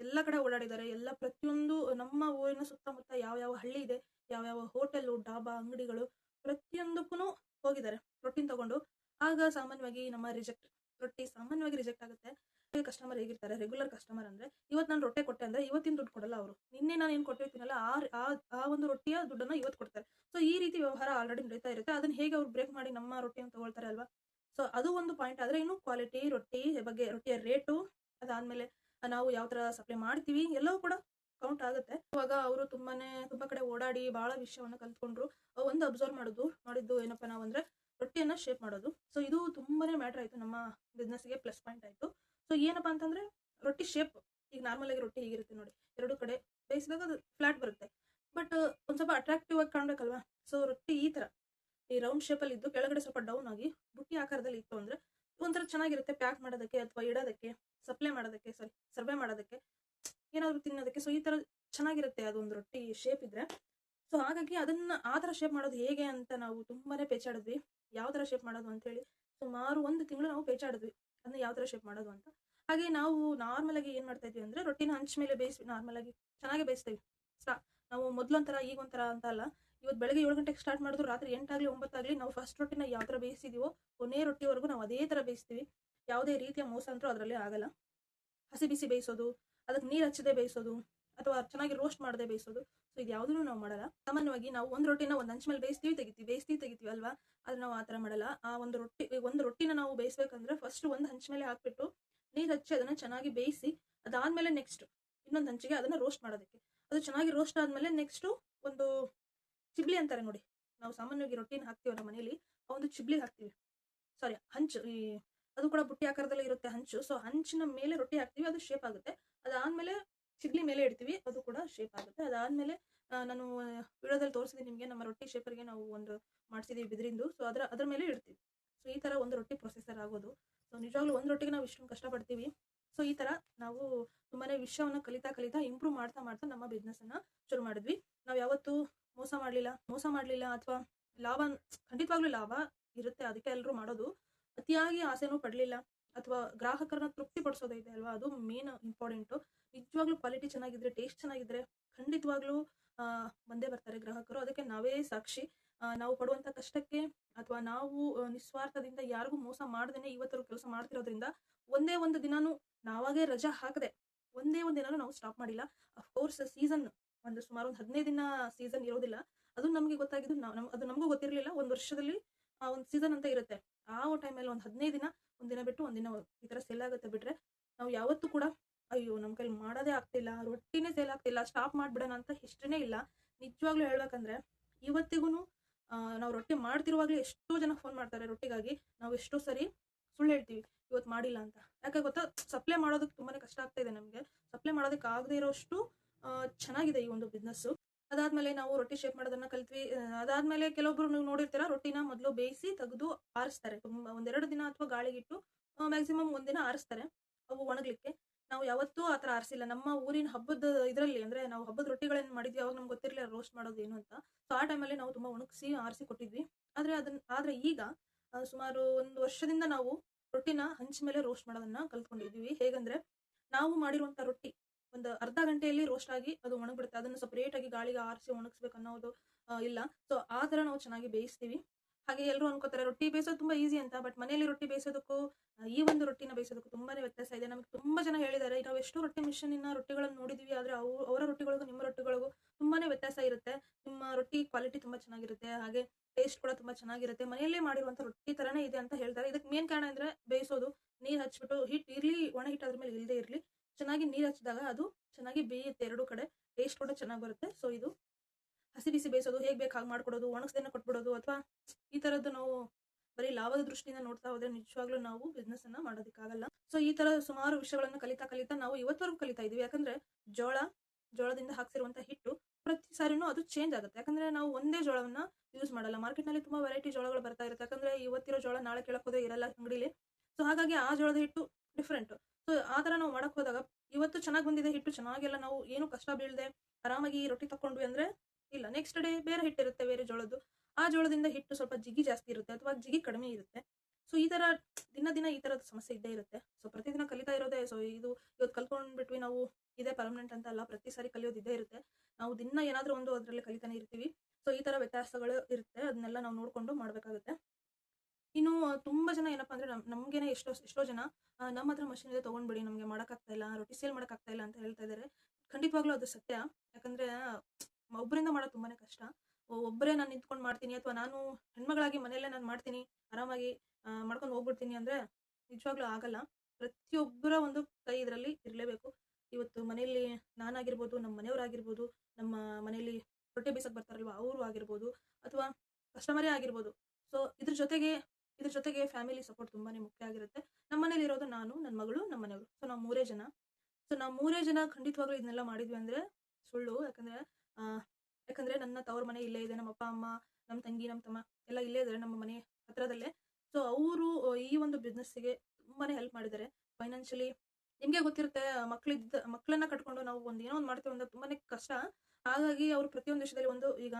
ಎಲ್ಲ ಕಡೆ ಓಡಾಡಿದ್ದಾರೆ. ಎಲ್ಲ ಪ್ರತಿಯೊಂದು ನಮ್ಮ ಊರಿನ ಸುತ್ತಮುತ್ತ ಯಾವ ಯಾವ ಹಳ್ಳಿ ಇದೆ ಯಾವ ಯಾವ ಹೋಟೆಲ್ ಡಾಬಾ, ಅಂಗಡಿಗಳು ಪ್ರತಿಯೊಂದಕ್ಕೂ ಹೋಗಿದ್ದಾರೆ, ರೊಟ್ಟಿನ ತಗೊಂಡು. ಆಗ ಸಾಮಾನ್ಯವಾಗಿ ನಮ್ಮ ರಿಜೆಕ್ಟ್, ರೊಟ್ಟಿ ಸಾಮಾನ್ಯವಾಗಿ ರಿಜೆಕ್ಟ್ ಆಗುತ್ತೆ. ಕಸ್ಟಮರ್ ಹೇಗಿರ್ತಾರೆ? ರೆಗ್ಯುಲರ್ ಕಸ್ಟಮರ್ ಅಂದ್ರೆ ಇವತ್ತು ನಾನು ರೊಟ್ಟೆ ಕೊಟ್ಟೆ ಅಂದ್ರೆ ಇವತ್ತಿನ ದುಡ್ಡು ಕೊಡಲ್ಲ ಅವರು. ನಿನ್ನೆ ನಾನು ಏನು ಕೊಟ್ಟಿರ್ತೀನಲ್ಲ, ಆ ಆ- ಆ ಒಂದು ರೊಟ್ಟಿಯ ದುಡ್ಡನ್ನು ಇವತ್ತು ಕೊಡ್ತಾರೆ. ಸೊ ಈ ರೀತಿ ವ್ಯವಹಾರ ಆಲ್ರೆಡಿ ನಡೀತಾ ಇರುತ್ತೆ. ಅದನ್ನ ಹೇಗೆ ಅವ್ರು ಬ್ರೇಕ್ ಮಾಡಿ ನಮ್ಮ ರೊಟ್ಟಿಯನ್ನು ತಗೊಳ್ತಾರೆ ಅಲ್ವಾ? ಸೊ ಅದು ಒಂದು ಪಾಯಿಂಟ್ ಆದ್ರೆ ಇನ್ನು ಕ್ವಾಲಿಟಿ ರೊಟ್ಟಿ ಬಗ್ಗೆ, ರೊಟ್ಟಿಯ ರೇಟು ಅದಾದ್ಮೇಲೆ ನಾವು ಯಾವ ತರ ಸಪ್ಲೈ ಮಾಡ್ತೀವಿ ಎಲ್ಲವೂ ಕೂಡ ಕೌಂಟ್ ಆಗುತ್ತೆ. ಇವಾಗ ಅವರು ತುಂಬಾನೇ ತುಂಬಾ ಕಡೆ ಓಡಾಡಿ ಬಹಳ ವಿಷಯವನ್ನು ಕಲ್ತ್ಕೊಂಡ್ರು. ಒಂದು ಅಬ್ಸರ್ವ್ ಮಾಡೋದು, ಮಾಡಿದ್ದು ಏನಪ್ಪಾ ನಾವು ಅಂದ್ರೆ ರೊಟ್ಟಿಯನ್ನ ಶೇಪ್ ಮಾಡೋದು. ಸೊ ಇದು ತುಂಬಾನೇ ಮ್ಯಾಟರ್ ಆಯ್ತು ನಮ್ಮ ಬಿಸ್ನೆಸ್ಗೆ ಪ್ಲಸ್ ಪಾಯಿಂಟ್ ಆಯ್ತು. ಸೊ ಏನಪ್ಪಾ ಅಂತಂದ್ರೆ ರೊಟ್ಟಿ ಶೇಪ್ ಈಗ ನಾರ್ಮಲ್ ಆಗಿ ರೊಟ್ಟಿ ಹೀಗಿರುತ್ತೆ ನೋಡಿ. ಎರಡು ಕಡೆ ಬೇಯಿಸಿದಾಗ ಅದು ಫ್ಲಾಟ್ ಬರುತ್ತೆ. ಬಟ್ ಒಂದ್ ಸ್ವಲ್ಪ ಅಟ್ರಾಕ್ಟಿವ್ ಆಗಿ ಕಾಣ್ಬೇಕಲ್ವಾ? ಸೊ ರೊಟ್ಟಿ ಈ ತರ ಈ ರೌಂಡ್ ಶೇಪ್ ಅಲ್ಲಿ ಇದ್ದು ಕೆಳಗಡೆ ಸ್ವಲ್ಪ ಡೌನ್ ಆಗಿ ಬುಟ್ಟಿ ಆಕಾರದಲ್ಲಿ ಇತ್ತು ಅಂದ್ರೆ ಒಂಥರ ಚೆನ್ನಾಗಿರುತ್ತೆ ಪ್ಯಾಕ್ ಮಾಡೋದಕ್ಕೆ ಅಥವಾ ಇಡೋದಕ್ಕೆ. ಸಪ್ಲೈ ಮಾಡೋದಕ್ಕೆ ಸಾರಿ ಸರ್ವೆ ಮಾಡೋದಕ್ಕೆ, ಏನಾದರೂ ತಿನ್ನೋದಕ್ಕೆ ಸೊ ಈ ತರ ಚೆನ್ನಾಗಿರುತ್ತೆ ಅದೊಂದು ರೊಟ್ಟಿ ಶೇಪ್ ಇದ್ರೆ. ಸೊ ಹಾಗಾಗಿ ಅದನ್ನ ಆ ಥರ ಶೇಪ್ ಮಾಡೋದು ಹೇಗೆ ಅಂತ ನಾವು ತುಂಬಾನೇ ಪೇಚಾಡಿದ್ವಿ. ಯಾವ ಥರ ಶೇಪ್ ಮಾಡೋದು ಅಂತೇಳಿ ಸುಮಾರು ಒಂದು ತಿಂಗಳು ನಾವು ಪೇಚಾಡಿದ್ವಿ ಅದನ್ನ ಯಾವ ಥರ ಶೇಪ್ ಮಾಡೋದು ಅಂತ. ಹಾಗೆ ನಾವು ನಾರ್ಮಲ್ ಆಗಿ ಏನು ಮಾಡ್ತಾ ಇದ್ವಿ ಅಂದ್ರೆ ರೊಟ್ಟಿನ ಹಂಚ್ ಮೇಲೆ ಬೇಯಿಸಿ ನಾರ್ಮಲ್ ಆಗಿ ಚೆನ್ನಾಗಿ ಬೇಯಿಸ್ತೀವಿ. ಸಾ, ನಾವು ಮೊದಲೊಂಥರ ಈಗ ಒಂಥರ ಅಂತ ಅಲ್ಲ. ಇವತ್ತು ಬೆಳಗ್ಗೆ ಏಳು ಗಂಟೆಗೆ ಸ್ಟಾರ್ಟ್ ಮಾಡಿದ್ರು, ರಾತ್ರಿ ಎಂಟಾಗಲಿ, ಒಂಬತ್ತಾಗಲಿ ನಾವು ಫಸ್ಟ್ ರೊಟ್ಟಿನ ಯಾವ ಥರ ಬೇಯಿಸಿದೀವೋ, ಕೊನೆ ರೊಟ್ಟಿವರೆಗೂ ನಾವು ಅದೇ ಥರ ಬೇಯಿಸ್ತೀವಿ. ಯಾವುದೇ ರೀತಿಯ ಮೋಸ ಅಂತೂ ಅದರಲ್ಲಿ ಆಗಲ್ಲ. ಹಸಿ ಬಿಸಿ ಬೇಯಿಸೋದು, ಅದಕ್ಕೆ ನೀರು ಹಚ್ಚದೆ ಬೇಯಿಸೋದು, ಅಥವಾ ಚೆನ್ನಾಗಿ ರೋಸ್ಟ್ ಮಾಡದೆ ಬೇಯಿಸೋದು. ಸೊ ಇದು ಯಾವುದೂ ನಾವು ಮಾಡಲ್ಲ. ಸಾಮಾನ್ಯವಾಗಿ ನಾವು ಒಂದು ರೊಟ್ಟಿನ ಒಂದು ಹಂಚ್ ಮೇಲೆ ಬೇಯಿಸ್ತೀವಿ, ತೆಗಿತೀವಿ ಬೇಯಿಸ್ತೀವಿ, ತೆಗಿತೀವಿ ಅಲ್ವಾ? ಅದು ನಾವು ಆ ಥರ ಮಾಡಲ್ಲ. ಆ ಒಂದು ರೊಟ್ಟಿ ಒಂದು ರೊಟ್ಟಿನ ನಾವು ಬೇಯಿಸ್ಬೇಕಂದ್ರೆ ಫಸ್ಟ್ ಒಂದು ಹಂಚ್ ಮೇಲೆ ಹಾಕ್ಬಿಟ್ಟು ನೀರು ಹಚ್ಚಿ ಅದನ್ನ ಚೆನ್ನಾಗಿ ಬೇಯಿಸಿ, ಅದಾದ್ಮೇಲೆ ನೆಕ್ಸ್ಟ್ ಇನ್ನೊಂದು ಹಂಚಿಗೆ ಅದನ್ನ ರೋಸ್ಟ್ ಮಾಡೋದಕ್ಕೆ. ಅದು ಚೆನ್ನಾಗಿ ರೋಸ್ಟ್ ಆದಮೇಲೆ ನೆಕ್ಸ್ಟ್ ಒಂದು ಚಿಬ್ಲಿ ಅಂತಾರೆ ನೋಡಿ. ನಾವು ಸಾಮಾನ್ಯವಾಗಿ ರೊಟ್ಟಿನ ಹಾಕ್ತೀವಿ ನಮ್ಮ ಮನೇಲಿ ಒಂದು ಚಿಬ್ಲಿ ಹಾಕ್ತೀವಿ. ಸಾರಿ ಹಂಚು ಈ ಅದು ಕೂಡ ಬುಟ್ಟಿ ಆಕಾರದಲ್ಲಿ ಇರುತ್ತೆ ಹಂಚು. ಸೊ ಹಂಚಿನ ಮೇಲೆ ರೊಟ್ಟಿ ಹಾಕ್ತೀವಿ, ಅದು ಶೇಪ್ ಆಗುತ್ತೆ. ಅದಾದ್ಮೇಲೆ ಚಿಗ್ಲಿ ಮೇಲೆ ಇಡ್ತೀವಿ, ಅದು ಕೂಡ ಶೇಪ್ ಆಗುತ್ತೆ. ಅದಾದ್ಮೇಲೆ ನಾನು ವಿಡಿಯೋದಲ್ಲಿ ತೋರಿಸಿದ್ದೀನಿ ನಿಮಗೆ, ನಮ್ಮ ರೊಟ್ಟಿ ಶೇಪರ್ಗೆ ನಾವು ಒಂದು ಮಾಡಿಸಿದೀವಿ ಬಿದ್ರಿಂದು. ಸೊ ಅದರ, ಅದ್ರ ಮೇಲೆ ಇಡ್ತೀವಿ. ಸೊ ಈ ತರ ಒಂದು ರೊಟ್ಟಿ ಪ್ರೊಸೆಸರ್ ಆಗೋದು. ಸೊ ನಿಜವಾಗ್ಲೂ ಒಂದು ರೊಟ್ಟಿಗೆ ನಾವು ಇಷ್ಟೊಂದು ಕಷ್ಟಪಡ್ತೀವಿ. ಸೊ ಈ ತರ ನಾವು ತುಂಬಾನೇ ವಿಷಯವನ್ನು ಕಲಿತಾ ಕಲಿತಾ ಇಂಪ್ರೂವ್ ಮಾಡ್ತಾ ಮಾಡ್ತಾ ನಮ್ಮ ಬಿಸ್ನೆಸ್ ಅನ್ನ ಶುರು ಮಾಡಿದ್ವಿ. ನಾವು ಯಾವತ್ತೂ ಮೋಸ ಮಾಡಲಿಲ್ಲ. ಮೋಸ ಮಾಡಲಿಲ್ಲ ಅಥವಾ ಲಾಭ, ಖಂಡಿತವಾಗ್ಲೂ ಲಾಭ ಇರುತ್ತೆ, ಅದಕ್ಕೆ ಎಲ್ಲರೂ ಮಾಡೋದು. ಅತಿಯಾಗಿ ಆಸೆನೂ ಪಡಲಿಲ್ಲ. ಅಥವಾ ಗ್ರಾಹಕರನ್ನ ತೃಪ್ತಿ ಪಡಿಸೋದೈತೆ ಅಲ್ವಾ? ಅದು ಮೇನ್ ಇಂಪಾರ್ಟೆಂಟು ನಿಜವಾಗ್ಲೂ ಕ್ವಾಲಿಟಿ ಚೆನ್ನಾಗಿದ್ರೆ ಟೇಸ್ಟ್ ಚೆನ್ನಾಗಿದ್ರೆ ಖಂಡಿತವಾಗ್ಲೂ ಬಂದೇ ಬರ್ತಾರೆ ಗ್ರಾಹಕರು. ಅದಕ್ಕೆ ನಾವೇ ಸಾಕ್ಷಿ. ನಾವು ಪಡುವಂಥ ಕಷ್ಟಕ್ಕೆ ಅಥವಾ ನಾವು ನಿಸ್ವಾರ್ಥದಿಂದ ಯಾರಿಗೂ ಮೋಸ ಮಾಡ್ದೇನೆ ಇವತ್ತರೂ ಕೆಲಸ ಮಾಡ್ತಿರೋದ್ರಿಂದ ಒಂದೇ ಒಂದು ದಿನಾನು ನಾವಾಗೇ ರಜಾ ಹಾಕದೆ, ಒಂದೇ ಒಂದು ದಿನಾನು ನಾವು ಸ್ಟಾಪ್ ಮಾಡಿಲ್ಲ. ಅಫ್ಕೋರ್ಸ್ ಸೀಸನ್ ಒಂದು ಸುಮಾರು ಒಂದು ಹದಿನೈದು ದಿನ ಸೀಸನ್ ಇರೋದಿಲ್ಲ. ಅದು ನಮಗೆ ಗೊತ್ತಾಗಿದ್ದು ಅದು ನಮಗೂ ಗೊತ್ತಿರಲಿಲ್ಲ. ಒಂದು ವರ್ಷದಲ್ಲಿ, ಆ, ಒಂದು ಸೀಸನ್ ಅಂತ ಇರುತ್ತೆ. ಆ ಟೈಮಲ್ಲಿ ಒಂದು ಹದಿನೈದು ದಿನ ಒಂದಿನ ಬಿಟ್ಟು ಒಂದಿನ ಈ ಥರ ಸೇಲ್ ಆಗುತ್ತೆ ಬಿಟ್ರೆ, ನಾವು ಯಾವತ್ತೂ ಕೂಡ, ಅಯ್ಯೋ ನಮ್ಮ ಕೈಲಿ ಮಾಡೋದೇ ಆಗ್ತಿಲ್ಲ, ರೊಟ್ಟಿನೇ ಸೇಲ್ ಆಗ್ತಿಲ್ಲ ಸ್ಟಾಪ್ ಮಾಡ್ಬಿಡೋಣ ಅಂತ ಹಿಸ್ಟ್ರಿನೇ ಇಲ್ಲ. ನಿಜವಾಗ್ಲೂ ಹೇಳ್ಬೇಕಂದ್ರೆ ಇವತ್ತಿಗೂ ನಾವು ರೊಟ್ಟಿ ಮಾಡ್ತಿರುವಾಗಲೇ ಎಷ್ಟೋ ಜನ ಫೋನ್ ಮಾಡ್ತಾರೆ ರೊಟ್ಟಿಗಾಗಿ, ನಾವು ಎಷ್ಟೋ ಸರಿ ಸುಳ್ಳು ಹೇಳ್ತೀವಿ ಇವತ್ತು ಮಾಡಿಲ್ಲ ಅಂತ. ಯಾಕೆ ಗೊತ್ತಾ? ಸಪ್ಲೈ ಮಾಡೋದಕ್ಕೆ ತುಂಬಾನೇ ಕಷ್ಟ ಆಗ್ತಾ ಇದೆ ನಮಗೆ. ಸಪ್ಲೈ ಮಾಡೋದಕ್ಕೆ ಆಗದೆ ಇರೋಷ್ಟು ಚೆನ್ನಾಗಿದೆ ಈ ಒಂದು ಬಿಸ್ನೆಸ್ ಅದಾದ್ಮೇಲೆ ನಾವು ರೊಟ್ಟಿ ಶೇಪ್ ಮಾಡೋದನ್ನ ಕಲ್ತ್ವಿ. ಅದಾದ್ಮೇಲೆ ಕೆಲವೊಬ್ರು ನೀವು ನೋಡಿರ್ತೀರ, ರೊಟ್ಟಿನ ಮೊದಲು ಬೇಯಿಸಿ ತೆಗೆದು ಆರಿಸ್ತಾರೆ. ತುಂಬಾ ಒಂದೆರಡು ದಿನ ಅಥವಾ ಗಾಳಿಗಿಟ್ಟು ಮ್ಯಾಕ್ಸಿಮಮ್ ಒಂದಿನ ಆರಿಸ್ತಾರೆ ಅವು ಒಣಗ್ಲಿಕ್ಕೆ. ನಾವು ಯಾವತ್ತೂ ಆ ಥರ ಆರಿಸಿಲ್ಲ. ನಮ್ಮ ಊರಿನ ಹಬ್ಬದ ಇದರಲ್ಲಿ ಅಂದ್ರೆ ನಾವು ಹಬ್ಬದ ರೊಟ್ಟಿಗಳನ್ನು ಮಾಡಿದ್ವಿ, ಅವಾಗ ನಮ್ಗೆ ಗೊತ್ತಿರಲಿಲ್ಲ ರೋಸ್ಟ್ ಮಾಡೋದು ಏನು ಅಂತ. ಸೊ ಆ ಟೈಮಲ್ಲಿ ನಾವು ತುಂಬಾ ಒಣಗಿಸಿ ಆರಿಸಿ ಕೊಟ್ಟಿದ್ವಿ. ಆದ್ರೆ ಅದನ್ನ ಆದ್ರೆ ಈಗ ಸುಮಾರು ಒಂದು ವರ್ಷದಿಂದ ನಾವು ರೊಟ್ಟಿನ ಹಂಚ ಮೇಲೆ ರೋಸ್ಟ್ ಮಾಡೋದನ್ನ ಕಲ್ತ್ಕೊಂಡಿದ್ವಿ ಹೇಗಂದ್ರೆ, ನಾವು ಮಾಡಿರುವಂತ ರೊಟ್ಟಿ ಒಂದು ಅರ್ಧ ಗಂಟೆಯಲ್ಲಿ ರೋಸ್ಟ್ ಆಗಿ ಅದು ಒಣಗ್ಬಿಡುತ್ತೆ. ಅದನ್ನು ಸಪರೇಟ್ ಆಗಿ ಗಾಳಿಗೆ ಆರಿಸಿ ಒಣಗಿಸ್ಬೇಕು ಅನ್ನೋದು ಇಲ್ಲ. ಸೊ ಆ ತರ ನಾವು ಚೆನ್ನಾಗಿ ಬೇಯಿಸ್ತೀವಿ. ಹಾಗೆ ಎಲ್ಲರೂ ಅನ್ಕೋತಾರೆ, ರೊಟ್ಟಿ ಬೇಯಿಸೋದು ತುಂಬಾ ಈಸಿ ಅಂತ ಬಟ್ ಮನೆಯಲ್ಲಿ ರೊಟ್ಟಿ ಬೇಯಿಸೋದಕ್ಕೂ ಈ ಒಂದು ರೊಟ್ಟಿನ ಬೇಯಿಸೋದಕ್ಕೂ ತುಂಬಾನೇ ವ್ಯತ್ಯಾಸ ಇದೆ. ನಮಗೆ ತುಂಬಾ ಜನ ಹೇಳಿದ್ದಾರೆ, ನಾವು ಎಷ್ಟು ರೊಟ್ಟಿ ಮಿಷನಿನ ರೊಟ್ಟಿಗಳನ್ನು ನೋಡಿದೀವಿ, ಆದ್ರೆ ಅವು, ಅವರ ರೊಟ್ಟಿಗಳಿಗೂ ನಿಮ್ಮ ರೊಟ್ಟಿಗಳಿಗೂ ತುಂಬಾನೇ ವ್ಯತ್ಯಾಸ ಇರುತ್ತೆ. ನಿಮ್ಮ ರೊಟ್ಟಿ ಕ್ವಾಲಿಟಿ ತುಂಬಾ ಚೆನ್ನಾಗಿರುತ್ತೆ, ಹಾಗೆ ಟೇಸ್ಟ್ ಕೂಡ ತುಂಬಾ ಚೆನ್ನಾಗಿರುತ್ತೆ. ಮನೆಯಲ್ಲೇ ಮಾಡಿರುವಂತ ರೊಟ್ಟಿ ತರನೇ ಇದೆ ಅಂತ ಹೇಳ್ತಾರೆ. ಇದಕ್ಕೆ ಮೇನ್ ಕಾರಣ ಅಂದ್ರೆ ಬೇಯಿಸೋದು. ನೀರ್ ಹಚ್ಬಿಟ್ಟು, ಹಿಟ್ ಇರ್ಲಿ, ಒಣ ಅದ್ರ ಮೇಲೆ ಇಲ್ಲದೆ ಇರ್ಲಿ. ಚೆನ್ನಾಗಿ ನೀರು ಹಚ್ಚಿದಾಗ ಅದು ಚೆನ್ನಾಗಿ ಬೇಯುತ್ತೆ ಎರಡು ಕಡೆ. ಟೇಸ್ಟ್ ಕೂಡ ಚೆನ್ನಾಗಿ ಬರುತ್ತೆ. ಸೊ ಇದು ಹಸಿ ಬಿಸಿ ಬೇಯಿಸೋದು, ಹೇಗೆ ಬೇಕು ಹಾಗೆ ಮಾಡ್ಕೊಡೋದು, ಒಣಗಿಸ್ದೇನೆ ಕೊಟ್ಬಿಡೋದು ಅಥವಾ ಈ ತರದ್ದು ನಾವು ಬರೀ ಲಾಭದ ದೃಷ್ಟಿಯಿಂದ ನೋಡ್ತಾ ಹೋದ್ರೆ ನಿಜವಾಗ್ಲೂ ನಾವು ಬಿಸ್ನೆಸ್ ಅನ್ನ ಮಾಡೋದಕ್ಕಾಗಲ್ಲ. ಸೊ ಈ ತರ ಸುಮಾರು ವಿಷಯಗಳನ್ನ ಕಲಿತಾ ಕಲಿತಾ ನಾವು ಇವತ್ತವರೆಗೂ ಕಲಿತಾ ಇದೀವಿ. ಯಾಕಂದ್ರೆ ಜೋಳ, ಜೋಳದಿಂದ ಹಾಕ್ಸಿರುವಂತ ಹಿಟ್ಟು ಪ್ರತಿ ಸಾರಿನೂ ಅದು ಚೇಂಜ್ ಆಗುತ್ತೆ. ಯಾಕಂದ್ರೆ ನಾವು ಒಂದೇ ಜೋಳವನ್ನ ಯೂಸ್ ಮಾಡಲ್ಲ. ಮಾರ್ಕೆಟ್ನಲ್ಲಿ ತುಂಬಾ ವೆರೈಟಿ ಜೋಳಗಳು ಬರ್ತಾ ಇರುತ್ತೆ. ಯಾಕಂದ್ರೆ ಇವತ್ತಿರೋ ಜೋಳ ನಾಳೆ ಕೇಳಕ್ ಹೋದ್ರೆ ಇರಲ್ಲ ಅಂಗಡಿಲಿ. ಸೊ ಹಾಗಾಗಿ ಆ ಜೋಳದ ಹಿಟ್ಟು ಡಿಫ್ರೆಂಟ್ ಆ ತರ ನಾವು ಮಾಡಕ್ ಹೋದಾಗ ಇವತ್ತು ಚೆನ್ನಾಗಿ ಬಂದಿದೆ, ಹಿಟ್ಟು ಚೆನ್ನಾಗೆಲ್ಲ ನಾವು ಏನು ಕಷ್ಟ ಬೀಳದೆ, ಆರಾಮಾಗಿ ರೊಟ್ಟಿ ತಕೊಂಡ್ವಿ ಅಂದ್ರೆ ಇಲ್ಲ ನೆಕ್ಸ್ಟ್ ಡೇ ಬೇರೆ ಹಿಟ್ಟಿರುತ್ತೆ ಬೇರೆ ಜೋಳದ್ದು. ಆ ಜೋಳದಿಂದ ಹಿಟ್ಟು ಸ್ವಲ್ಪ ಜಿಗಿ ಜಾಸ್ತಿ ಇರುತ್ತೆ, ಅಥವಾ ಜಿಗಿ ಕಡಿಮೆ ಇರುತ್ತೆ. ಸೊ, ಈ ತರ ದಿನ ದಿನ ಈ ತರದ ಸಮಸ್ಯೆ ಇದ್ದೇ ಇರುತ್ತೆ. ಸೊ, ಪ್ರತಿದಿನ ಕಲಿತಾ ಇರೋದೇ, ಸೊ, ಇದು ಇವತ್ತು ಕಲ್ತ್ಕೊಂಡ್ಬಿಟ್ವಿ ನಾವು ಇದೇ ಪರ್ಮನೆಂಟ್ ಅಂತ ಅಲ್ಲ, ಪ್ರತಿ ಸಾರಿ ಕಲಿಯೋದು ಇದ್ದೇ ಇರುತ್ತೆ. ನಾವು ದಿನ ಏನಾದ್ರೂ ಒಂದು ಅದರಲ್ಲಿ ಕಲಿತಾನೆ ಇರ್ತೀವಿ. ಸೊ, ಈ ತರ ವ್ಯತ್ಯಾಸಗಳು ಇರುತ್ತೆ, ಅದನ್ನೆಲ್ಲ ನಾವು ನೋಡ್ಕೊಂಡು ಮಾಡ್ಬೇಕಾಗುತ್ತೆ. ಇನ್ನು ತುಂಬಾ ಜನ ಏನಪ್ಪಾ ಅಂದ್ರೆ ನಮ್- ನಮಗೇನೆ ಎಷ್ಟೋ ಎಷ್ಟೋ ಜನ ನಮ್ಮ ಹತ್ರ ಮಷಿನ್ ಇದೆ, ತೊಗೊಂಡ್ಬಿಡಿ, ನಮ್ಗೆ ಮಾಡಕ್ಕಾಗ್ತಾ ಇಲ್ಲ, ರೊಟ್ಟಿ ಸೇಲ್ ಮಾಡಕ್ಕಾಗ್ತಾ ಇಲ್ಲ ಅಂತ ಹೇಳ್ತಾ ಇದಾರೆ. ಖಂಡಿತವಾಗ್ಲೂ ಅದು ಸತ್ಯ. ಯಾಕಂದ್ರೆ ಒಬ್ಬರಿಂದ ಮಾಡೋದು ತುಂಬಾನೇ ಕಷ್ಟ. ಒಬ್ಬರೇ ನಾನು ನಿಂತ್ಕೊಂಡು ಮಾಡ್ತೀನಿ ಅಥವಾ ನಾನು ಹೆಣ್ಮಗಳಾಗಿ ಮನೆಯಲ್ಲೇ ನಾನು ಮಾಡ್ತೀನಿ, ಆರಾಮಾಗಿ ಮಾಡ್ಕೊಂಡು ಹೋಗ್ಬಿಡ್ತೀನಿ ಅಂದ್ರೆ ನಿಜವಾಗ್ಲೂ ಆಗಲ್ಲ. ಪ್ರತಿಯೊಬ್ಬರ ಒಂದು ಕೈ ಇದರಲ್ಲಿ ಇರಲೇಬೇಕು. ಇವತ್ತು ಮನೆಯಲ್ಲಿ ನಾನಾಗಿರ್ಬೋದು ನಮ್ಮ ಮನೆಯವರಾಗಿರ್ಬೋದು, ನಮ್ಮ ಮನೆಯಲ್ಲಿ ರೊಟ್ಟಿ ಬೀಸಕ್ ಬರ್ತಾರಲ್ವಾ, ಅವರು ಆಗಿರ್ಬೋದು, ಅಥವಾ ಕಸ್ಟಮರೇ ಆಗಿರ್ಬೋದು. ಸೊ ಇದ್ರ ಜೊತೆಗೆ ಇದ್ರ ಜೊತೆಗೆ ಫ್ಯಾಮಿಲಿ ಸಪೋರ್ಟ್ ತುಂಬಾನೇ ಮುಖ್ಯ ಆಗಿರುತ್ತೆ. ನಮ್ಮ ಮನೇಲಿ ಇರೋದು ನಾನು ನನ್ನ ಮಗಳು ನಮ್ಮ ಮನೆಯವರು. ಸೊ ನಾವು ಮೂರೇ ಜನ. ಸೊ ನಾವು ಮೂರೇ ಜನ ಖಂಡಿತವಾಗ್ಲೂ ಇದನ್ನೆಲ್ಲ ಮಾಡಿದ್ವಿ ಅಂದ್ರೆ ಸುಳ್ಳು. ಯಾಕಂದ್ರೆ ಯಾಕಂದ್ರೆ ನನ್ನ ತವ್ರ ಮನೆ ಇಲ್ಲೇ ಇದೆ. ನಮ್ಮ ಅಪ್ಪ ಅಮ್ಮ ನಮ್ಮ ತಂಗಿ ನಮ್ಮ ತಮ್ಮ ಎಲ್ಲ ಇಲ್ಲೇ ಇದ್ದಾರೆ ನಮ್ಮ ಮನೆ ಹತ್ರದಲ್ಲೇ. ಸೊ ಅವರು ಈ ಒಂದು ಬಿಸ್ನೆಸ್ಸಿಗೆ ತುಂಬಾನೇ ಹೆಲ್ಪ್ ಮಾಡಿದ್ದಾರೆ. ಫೈನಾನ್ಷಿಯಲಿ ನಿಮಗೆ ಗೊತ್ತಿರುತ್ತೆ ಮಕ್ಕಳಿದ್ದ ಮಕ್ಕಳನ್ನ ಕಟ್ಕೊಂಡು ನಾವು ಒಂದು ಏನೋ ಒಂದು ಮಾಡ್ತೇವೆ ಅಂದ್ರೆ ತುಂಬಾನೇ ಕಷ್ಟ. ಹಾಗಾಗಿ ಅವ್ರು ಪ್ರತಿಯೊಂದು ವಿಷಯದಲ್ಲಿ ಒಂದು ಈಗ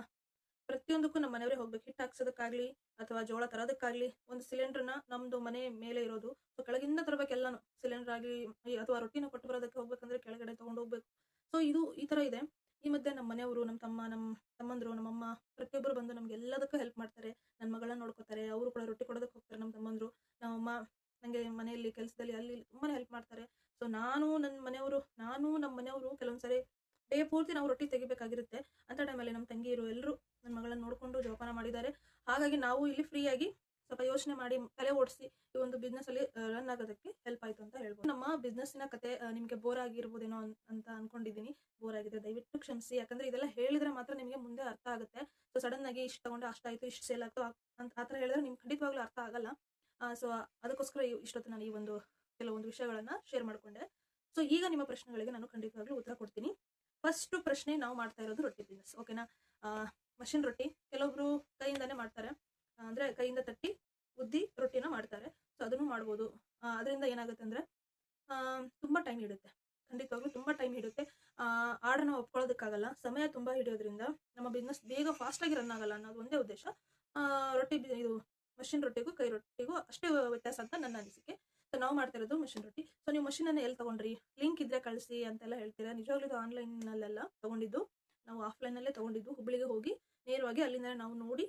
ಪ್ರತಿಯೊಂದಕ್ಕೂ ನಮ್ಮ ಮನೆಯವರೇ ಹೋಗ್ಬೇಕು. ಹಿಟ್ಟು ಹಾಕ್ಸೋದಕ್ಕಾಗ್ಲಿ ಅಥವಾ ಜೋಳ ತರೋದಕ್ಕಾಗ್ಲಿ ಒಂದು ಸಿಲಿಂಡರ್ನ ನಮ್ದು ಮನೆ ಮೇಲೆ ಇರೋದು. ಸೊ ಕೆಳಗಿಂದ ತರಬೇಕು ಎಲ್ಲಾನು. ಸಿಲಿಂಡರ್ ಆಗಲಿ ಅಥವಾ ರೊಟ್ಟಿನ ಕೊಟ್ಟು ಬರೋದಕ್ಕೆ ಹೋಗ್ಬೇಕಂದ್ರೆ ಕೆಳಗಡೆ ತಗೊಂಡು ಹೋಗ್ಬೇಕು. ಸೊ ಇದು ಈ ತರ ಇದೆ. ಈ ಮಧ್ಯೆ ನಮ್ಮ ಮನೆಯವರು, ನಮ್ಮ ತಮ್ಮ, ನಮ್ಮ ತಮ್ಮಂದ್ರು ನಮ್ಮಮ್ಮ ಪ್ರತಿಯೊಬ್ಬರು ಬಂದು ನಮ್ಗೆ ಎಲ್ಲದಕ್ಕೂ ಹೆಲ್ಪ್ ಮಾಡ್ತಾರೆ. ನನ್ನ ಮಗಳನ್ನ ನೋಡ್ಕೋತಾರೆ, ಅವರು ಕೂಡ ರೊಟ್ಟಿ ಕೊಡೋದಕ್ಕೆ ಹೋಗ್ತಾರೆ ನಮ್ಮ ತಮ್ಮಂದ್ರು. ನಮ್ಮಮ್ಮ ನನಗೆ ಮನೆಯಲ್ಲಿ, ಕೆಲಸದಲ್ಲಿ ಅಲ್ಲಿ ತುಂಬಾ ಹೆಲ್ಪ್ ಮಾಡ್ತಾರೆ. ಸೊ ನಾನು ನನ್ನ ಮನೆಯವರು, ನಾನು ನಮ್ಮ ಮನೆಯವರು ಕೆಲವೊಂದ್ಸರಿ ಡೇ ಪೂರ್ತಿ ನಾವು ರೊಟ್ಟಿ ತೆಗಿಬೇಕಾಗಿರುತ್ತೆ. ಅಂತ ಟೈಮಲ್ಲಿ ನಮ್ಮ ತಂಗಿಯರು ಎಲ್ಲರೂ ನನ್ನ ಮಗಳನ್ನ ನೋಡಿಕೊಂಡು ಜೋಪಾನ ಮಾಡಿದ್ದಾರೆ. ಹಾಗಾಗಿ ನಾವು ಇಲ್ಲಿ ಫ್ರೀಯಾಗಿ ಸ್ವಲ್ಪ ಯೋಚನೆ ಮಾಡಿ ತಲೆ ಓಡಿಸಿ ಈ ಒಂದು ಬಿಸ್ನೆಸ್ ಅಲ್ಲಿ ರನ್ ಆಗೋದಕ್ಕೆ ಹೆಲ್ಪ್ ಆಯ್ತು ಅಂತ ಹೇಳ್ಬೋದು. ನಮ್ಮ ಬಿಸ್ನೆಸ್ಸಿನ ಕತೆ ನಿಮ್ಗೆ ಬೋರ್ ಆಗಿರ್ಬೋದೇನೋ ಅಂತ ಅನ್ಕೊಂಡಿದ್ದೀನಿ. ಬೋರ್ ಆಗಿದೆ, ದಯವಿಟ್ಟು ಕ್ಷಮಿಸಿ. ಯಾಕಂದ್ರೆ ಇದೆಲ್ಲ ಹೇಳಿದ್ರೆ ಮಾತ್ರ ನಿಮಗೆ ಮುಂದೆ ಅರ್ಥ ಆಗುತ್ತೆ. ಸೊ ಸಡನ್ ಆಗಿ ಇಷ್ಟು ತಗೊಂಡು ಅಷ್ಟಾಯ್ತು ಇಷ್ಟು ಸೇಲ್ ಆಯ್ತು ಅಂತ, ಆ ಥರ ಹೇಳಿದ್ರೆ ನಿಮ್ಗೆ ಖಂಡಿತವಾಗ್ಲೂ ಅರ್ಥ ಆಗಲ್ಲ. ಸೊ ಅದಕ್ಕೋಸ್ಕರ ಇಷ್ಟೊತ್ತು ನಾನು ಈ ಒಂದು, ಕೆಲವೊಂದು ವಿಷಯಗಳನ್ನ ಶೇರ್ ಮಾಡ್ಕೊಂಡೆ. ಸೊ ಈಗ ನಿಮ್ಮ ಪ್ರಶ್ನೆಗಳಿಗೆ ನಾನು ಖಂಡಿತವಾಗ್ಲೂ ಉತ್ತರ ಕೊಡ್ತೀನಿ. ಫಸ್ಟ್ ಪ್ರಶ್ನೆ ನಾವು ಮಾಡ್ತಾ ಇರೋದು ರೊಟ್ಟಿ ಬಿಸ್ನೆಸ್ ಓಕೆನಾ ಮಷಿನ್ ರೊಟ್ಟಿ. ಕೆಲವೊಬ್ರು ಕೈಯಿಂದಾನೇ ಮಾಡ್ತಾರೆ. ಅಂದ್ರೆ ಕೈಯಿಂದ ತಟ್ಟಿ ಉದ್ದಿ ರೊಟ್ಟಿನ ಮಾಡ್ತಾರೆ. ಸೊ ಅದನ್ನು ಮಾಡ್ಬೋದು. ಅದರಿಂದ ಏನಾಗುತ್ತೆ ಅಂದ್ರೆ ತುಂಬಾ ಟೈಮ್ ಹಿಡುತ್ತೆ. ಖಂಡಿತವಾಗ್ಲೂ ತುಂಬಾ ಟೈಮ್ ಹಿಡಿಯುತ್ತೆ ಆರ್ಡರ್ನ ಒಪ್ಕೊಳ್ಳೋದಕ್ಕಾಗಲ್ಲ. ಸಮಯ ತುಂಬಾ ಹಿಡಿಯೋದ್ರಿಂದ ನಮ್ಮ ಬಿಸ್ನೆಸ್ ಬೇಗ ಫಾಸ್ಟ್ ಆಗಿ ರನ್ ಆಗಲ್ಲ ಅನ್ನೋದು ಒಂದೇ ಉದ್ದೇಶ. ರೊಟ್ಟಿ ಇದು ಮಷಿನ್ ರೊಟ್ಟಿಗೂ, ಕೈ ರೊಟ್ಟಿಗೂ ಅಷ್ಟೇ ವ್ಯತ್ಯಾಸ ಅಂತ ನನ್ನ ಅನಿಸಿಕೆ. ಸೊ ನಾವು ಮಾಡ್ತಿರೋದು ಮಷಿನ್ ರೊಟ್ಟಿ. ಸೊ ನೀವು ಮಷಿನ್ ಅನ್ನ ಎಲ್ಲಿ ತಗೊಂಡ್ರಿ? ಲಿಂಕ್ ಇದ್ರೆ ಕಳಿಸಿ ಅಂತೆಲ್ಲ ಹೇಳ್ತೀರಾ? ನಿಜವಾಗ್ಲೂ ಇದು ಆನ್ಲೈನ್ ನಲ್ಲೆಲ್ಲ ತಗೊಂಡಿದ್ದು. ನಾವು ಆಫ್ಲೈನ್ ಅಲ್ಲೇ ತಗೊಂಡಿದ್ದು. ಹುಬ್ಬಳ್ಳಿಗೆ ಹೋಗಿ ನೇರವಾಗಿ ಅಲ್ಲಿಂದ ನಾವು ನೋಡಿ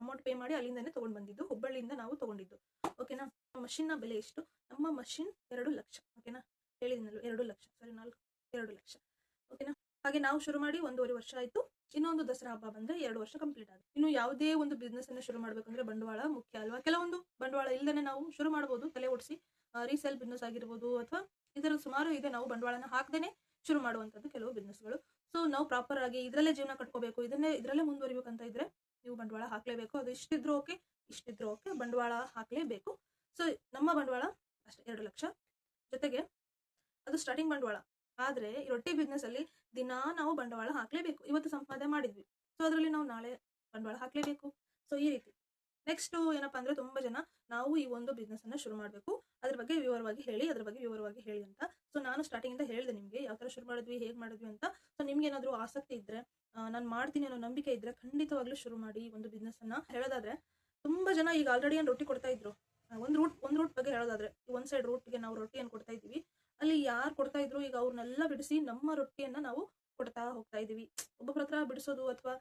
ಅಮೌಂಟ್ ಪೇ ಮಾಡಿ ಅಲ್ಲಿಂದನೇ ತಗೊಂಡ್ ಬಂದಿದ್ದು. ಹುಬ್ಬಳ್ಳಿಯಿಂದ ನಾವು ತಗೊಂಡಿದ್ದು. ಓಕೆನಾ ಮಷಿನ್ನ ಬೆಲೆ ಎಷ್ಟು? ನಮ್ಮ ಮಷಿನ್ ಎರಡು ಲಕ್ಷ. ಓಕೆನಾ ಹೇಳಿದ್ನಲ್ಲ ಎರಡು ಲಕ್ಷ. ಸರಿ ನಾಲ್ಕು, ಎರಡು ಲಕ್ಷ. ಓಕೆನಾ ಹಾಗೆ ನಾವು ಶುರು ಮಾಡಿ ಒಂದೂವರೆ ವರ್ಷ ಆಯ್ತು. ಇನ್ನೊಂದು ದಸರಾ ಹಬ್ಬ ಬಂದ್ರೆ ಎರಡು ವರ್ಷ ಕಂಪ್ಲೀಟ್ ಆಗುತ್ತೆ. ಇನ್ನು ಯಾವುದೇ ಒಂದು ಬಿಸ್ನೆಸ್ ಅನ್ನು ಶುರು ಮಾಡ್ಬೇಕಂದ್ರೆ ಬಂಡವಾಳ ಮುಖ್ಯ ಅಲ್ವಾ? ಕೆಲವೊಂದು ಬಂಡವಾಳ ಇಲ್ಲದೆ ನಾವು ಶುರು ಮಾಡಬಹುದು ತಲೆ ಓಡಿಸಿ. ರೀಸೇಲ್ ಬಿಸ್ನೆಸ್ ಆಗಿರ್ಬೋದು ಅಥವಾ ಇದರ ಸುಮಾರು ಇದೆ, ನಾವು ಬಂಡವಾಳನ ಹಾಕದೇನೆ ಶುರು ಮಾಡುವಂತದ್ದು ಕೆಲವು ಬಿಸ್ನೆಸ್ಗಳು ಸೊ ನಾವು ಪ್ರಾಪರ್ ಆಗಿ ಇದರಲ್ಲೇ ಜೀವನ ಕಟ್ಕೋಬೇಕು, ಇದನ್ನೇ ಇದರಲ್ಲೇ ಮುಂದುವರಿಬೇಕಂತ ಇದ್ರೆ ನೀವು ಬಂಡವಾಳ ಹಾಕ್ಲೇಬೇಕು. ಅದು ಇಷ್ಟಿದ್ರು ಓಕೆ ಇಷ್ಟಿದ್ರು ಓಕೆ, ಬಂಡವಾಳ ಹಾಕ್ಲೇಬೇಕು. ಸೊ ನಮ್ಮ ಬಂಡವಾಳ ಅಷ್ಟೇ, ಎರಡು ಲಕ್ಷ. ಜೊತೆಗೆ ಅದು ಸ್ಟಾರ್ಟಿಂಗ್ ಬಂಡವಾಳ. ಆದ್ರೆ ರೊಟ್ಟಿ ಬಿಸ್ನೆಸ್ ಅಲ್ಲಿ ದಿನಾ ನಾವು ಬಂಡವಾಳ ಹಾಕ್ಲೇಬೇಕು. ಇವತ್ತು ಸಂಪಾದನೆ ಮಾಡಿದ್ವಿ. ಸೊ ಅದರಲ್ಲಿ ನಾವು ನಾಳೆ ಬಂಡವಾಳ ಹಾಕ್ಲೇಬೇಕು. ಸೊ ಈ ರೀತಿ. ನೆಕ್ಸ್ಟ್ ಏನಪ್ಪಾ ಅಂದ್ರೆ ತುಂಬಾ ಜನ ನಾವು ಈ ಒಂದು ಬಿಸ್ನೆಸ್ ಅನ್ನ ಶುರು ಮಾಡಬೇಕು. ಅದ್ರ ಬಗ್ಗೆ ವಿವರವಾಗಿ ಹೇಳಿ, ಅದ್ರ ಬಗ್ಗೆ ವಿವರವಾಗಿ ಹೇಳಿ ಅಂತ. ಸೊ ನಾನು ಸ್ಟಾರ್ಟಿಂಗ್ ಇಂದ ಹೇಳಿದೆ ನಿಮ್ಗೆ ಯಾವ ತರ ಶುರು ಮಾಡಿದ್ವಿ, ಹೇಗ್ ಮಾಡಿದ್ವಿ ಅಂತ. ಸೊ ನಿಮ್ಗೆ ಏನಾದ್ರು ಆಸಕ್ತಿ ಇದ್ರೆ ನಾನು ಮಾಡ್ತೀನಿ ಅನ್ನೋ ನಂಬಿಕೆ ಇದ್ರೆ ಖಂಡಿತವಾಗ್ಲೂ ಶುರು ಮಾಡಿ ಈ ಒಂದು ಬಿಸ್ನೆಸ್ ಅನ್ನ. ಹೇಳೋದಾದ್ರೆ, ತುಂಬಾ ಜನ ಈಗ ಆಲ್ರೆಡಿ ಏನು ರೊಟ್ಟಿ ಕೊಡ್ತಾ ಇದ್ರು. ಒಂದು ರೂಟ್ ಒಂದ್ ರೂಟ್ ಬಗ್ಗೆ ಹೇಳೋದಾದ್ರೆ ಒಂದ್ ಸೈಡ್ ರೂಟ್ಗೆ ನಾವು ರೊಟ್ಟಿ ರೊಟ್ಟಿಯನ್ನು ಕೊಡ್ತಾ ಇದೀವಿ ಅಲ್ಲಿ ಯಾರು ಕೊಡ್ತಾ ಇದ್ರು ಈಗ ಅವ್ರನ್ನೆಲ್ಲ ಬಿಡಿಸಿ ನಮ್ಮ ರೊಟ್ಟಿಯನ್ನ ನಾವು ಕೊಡ್ತಾ ಹೋಗ್ತಾ ಇದೀವಿ. ಒಬ್ಬೊಬ್ಬರ ಹತ್ರ ಬಿಡಿಸೋದು ಅಥವಾ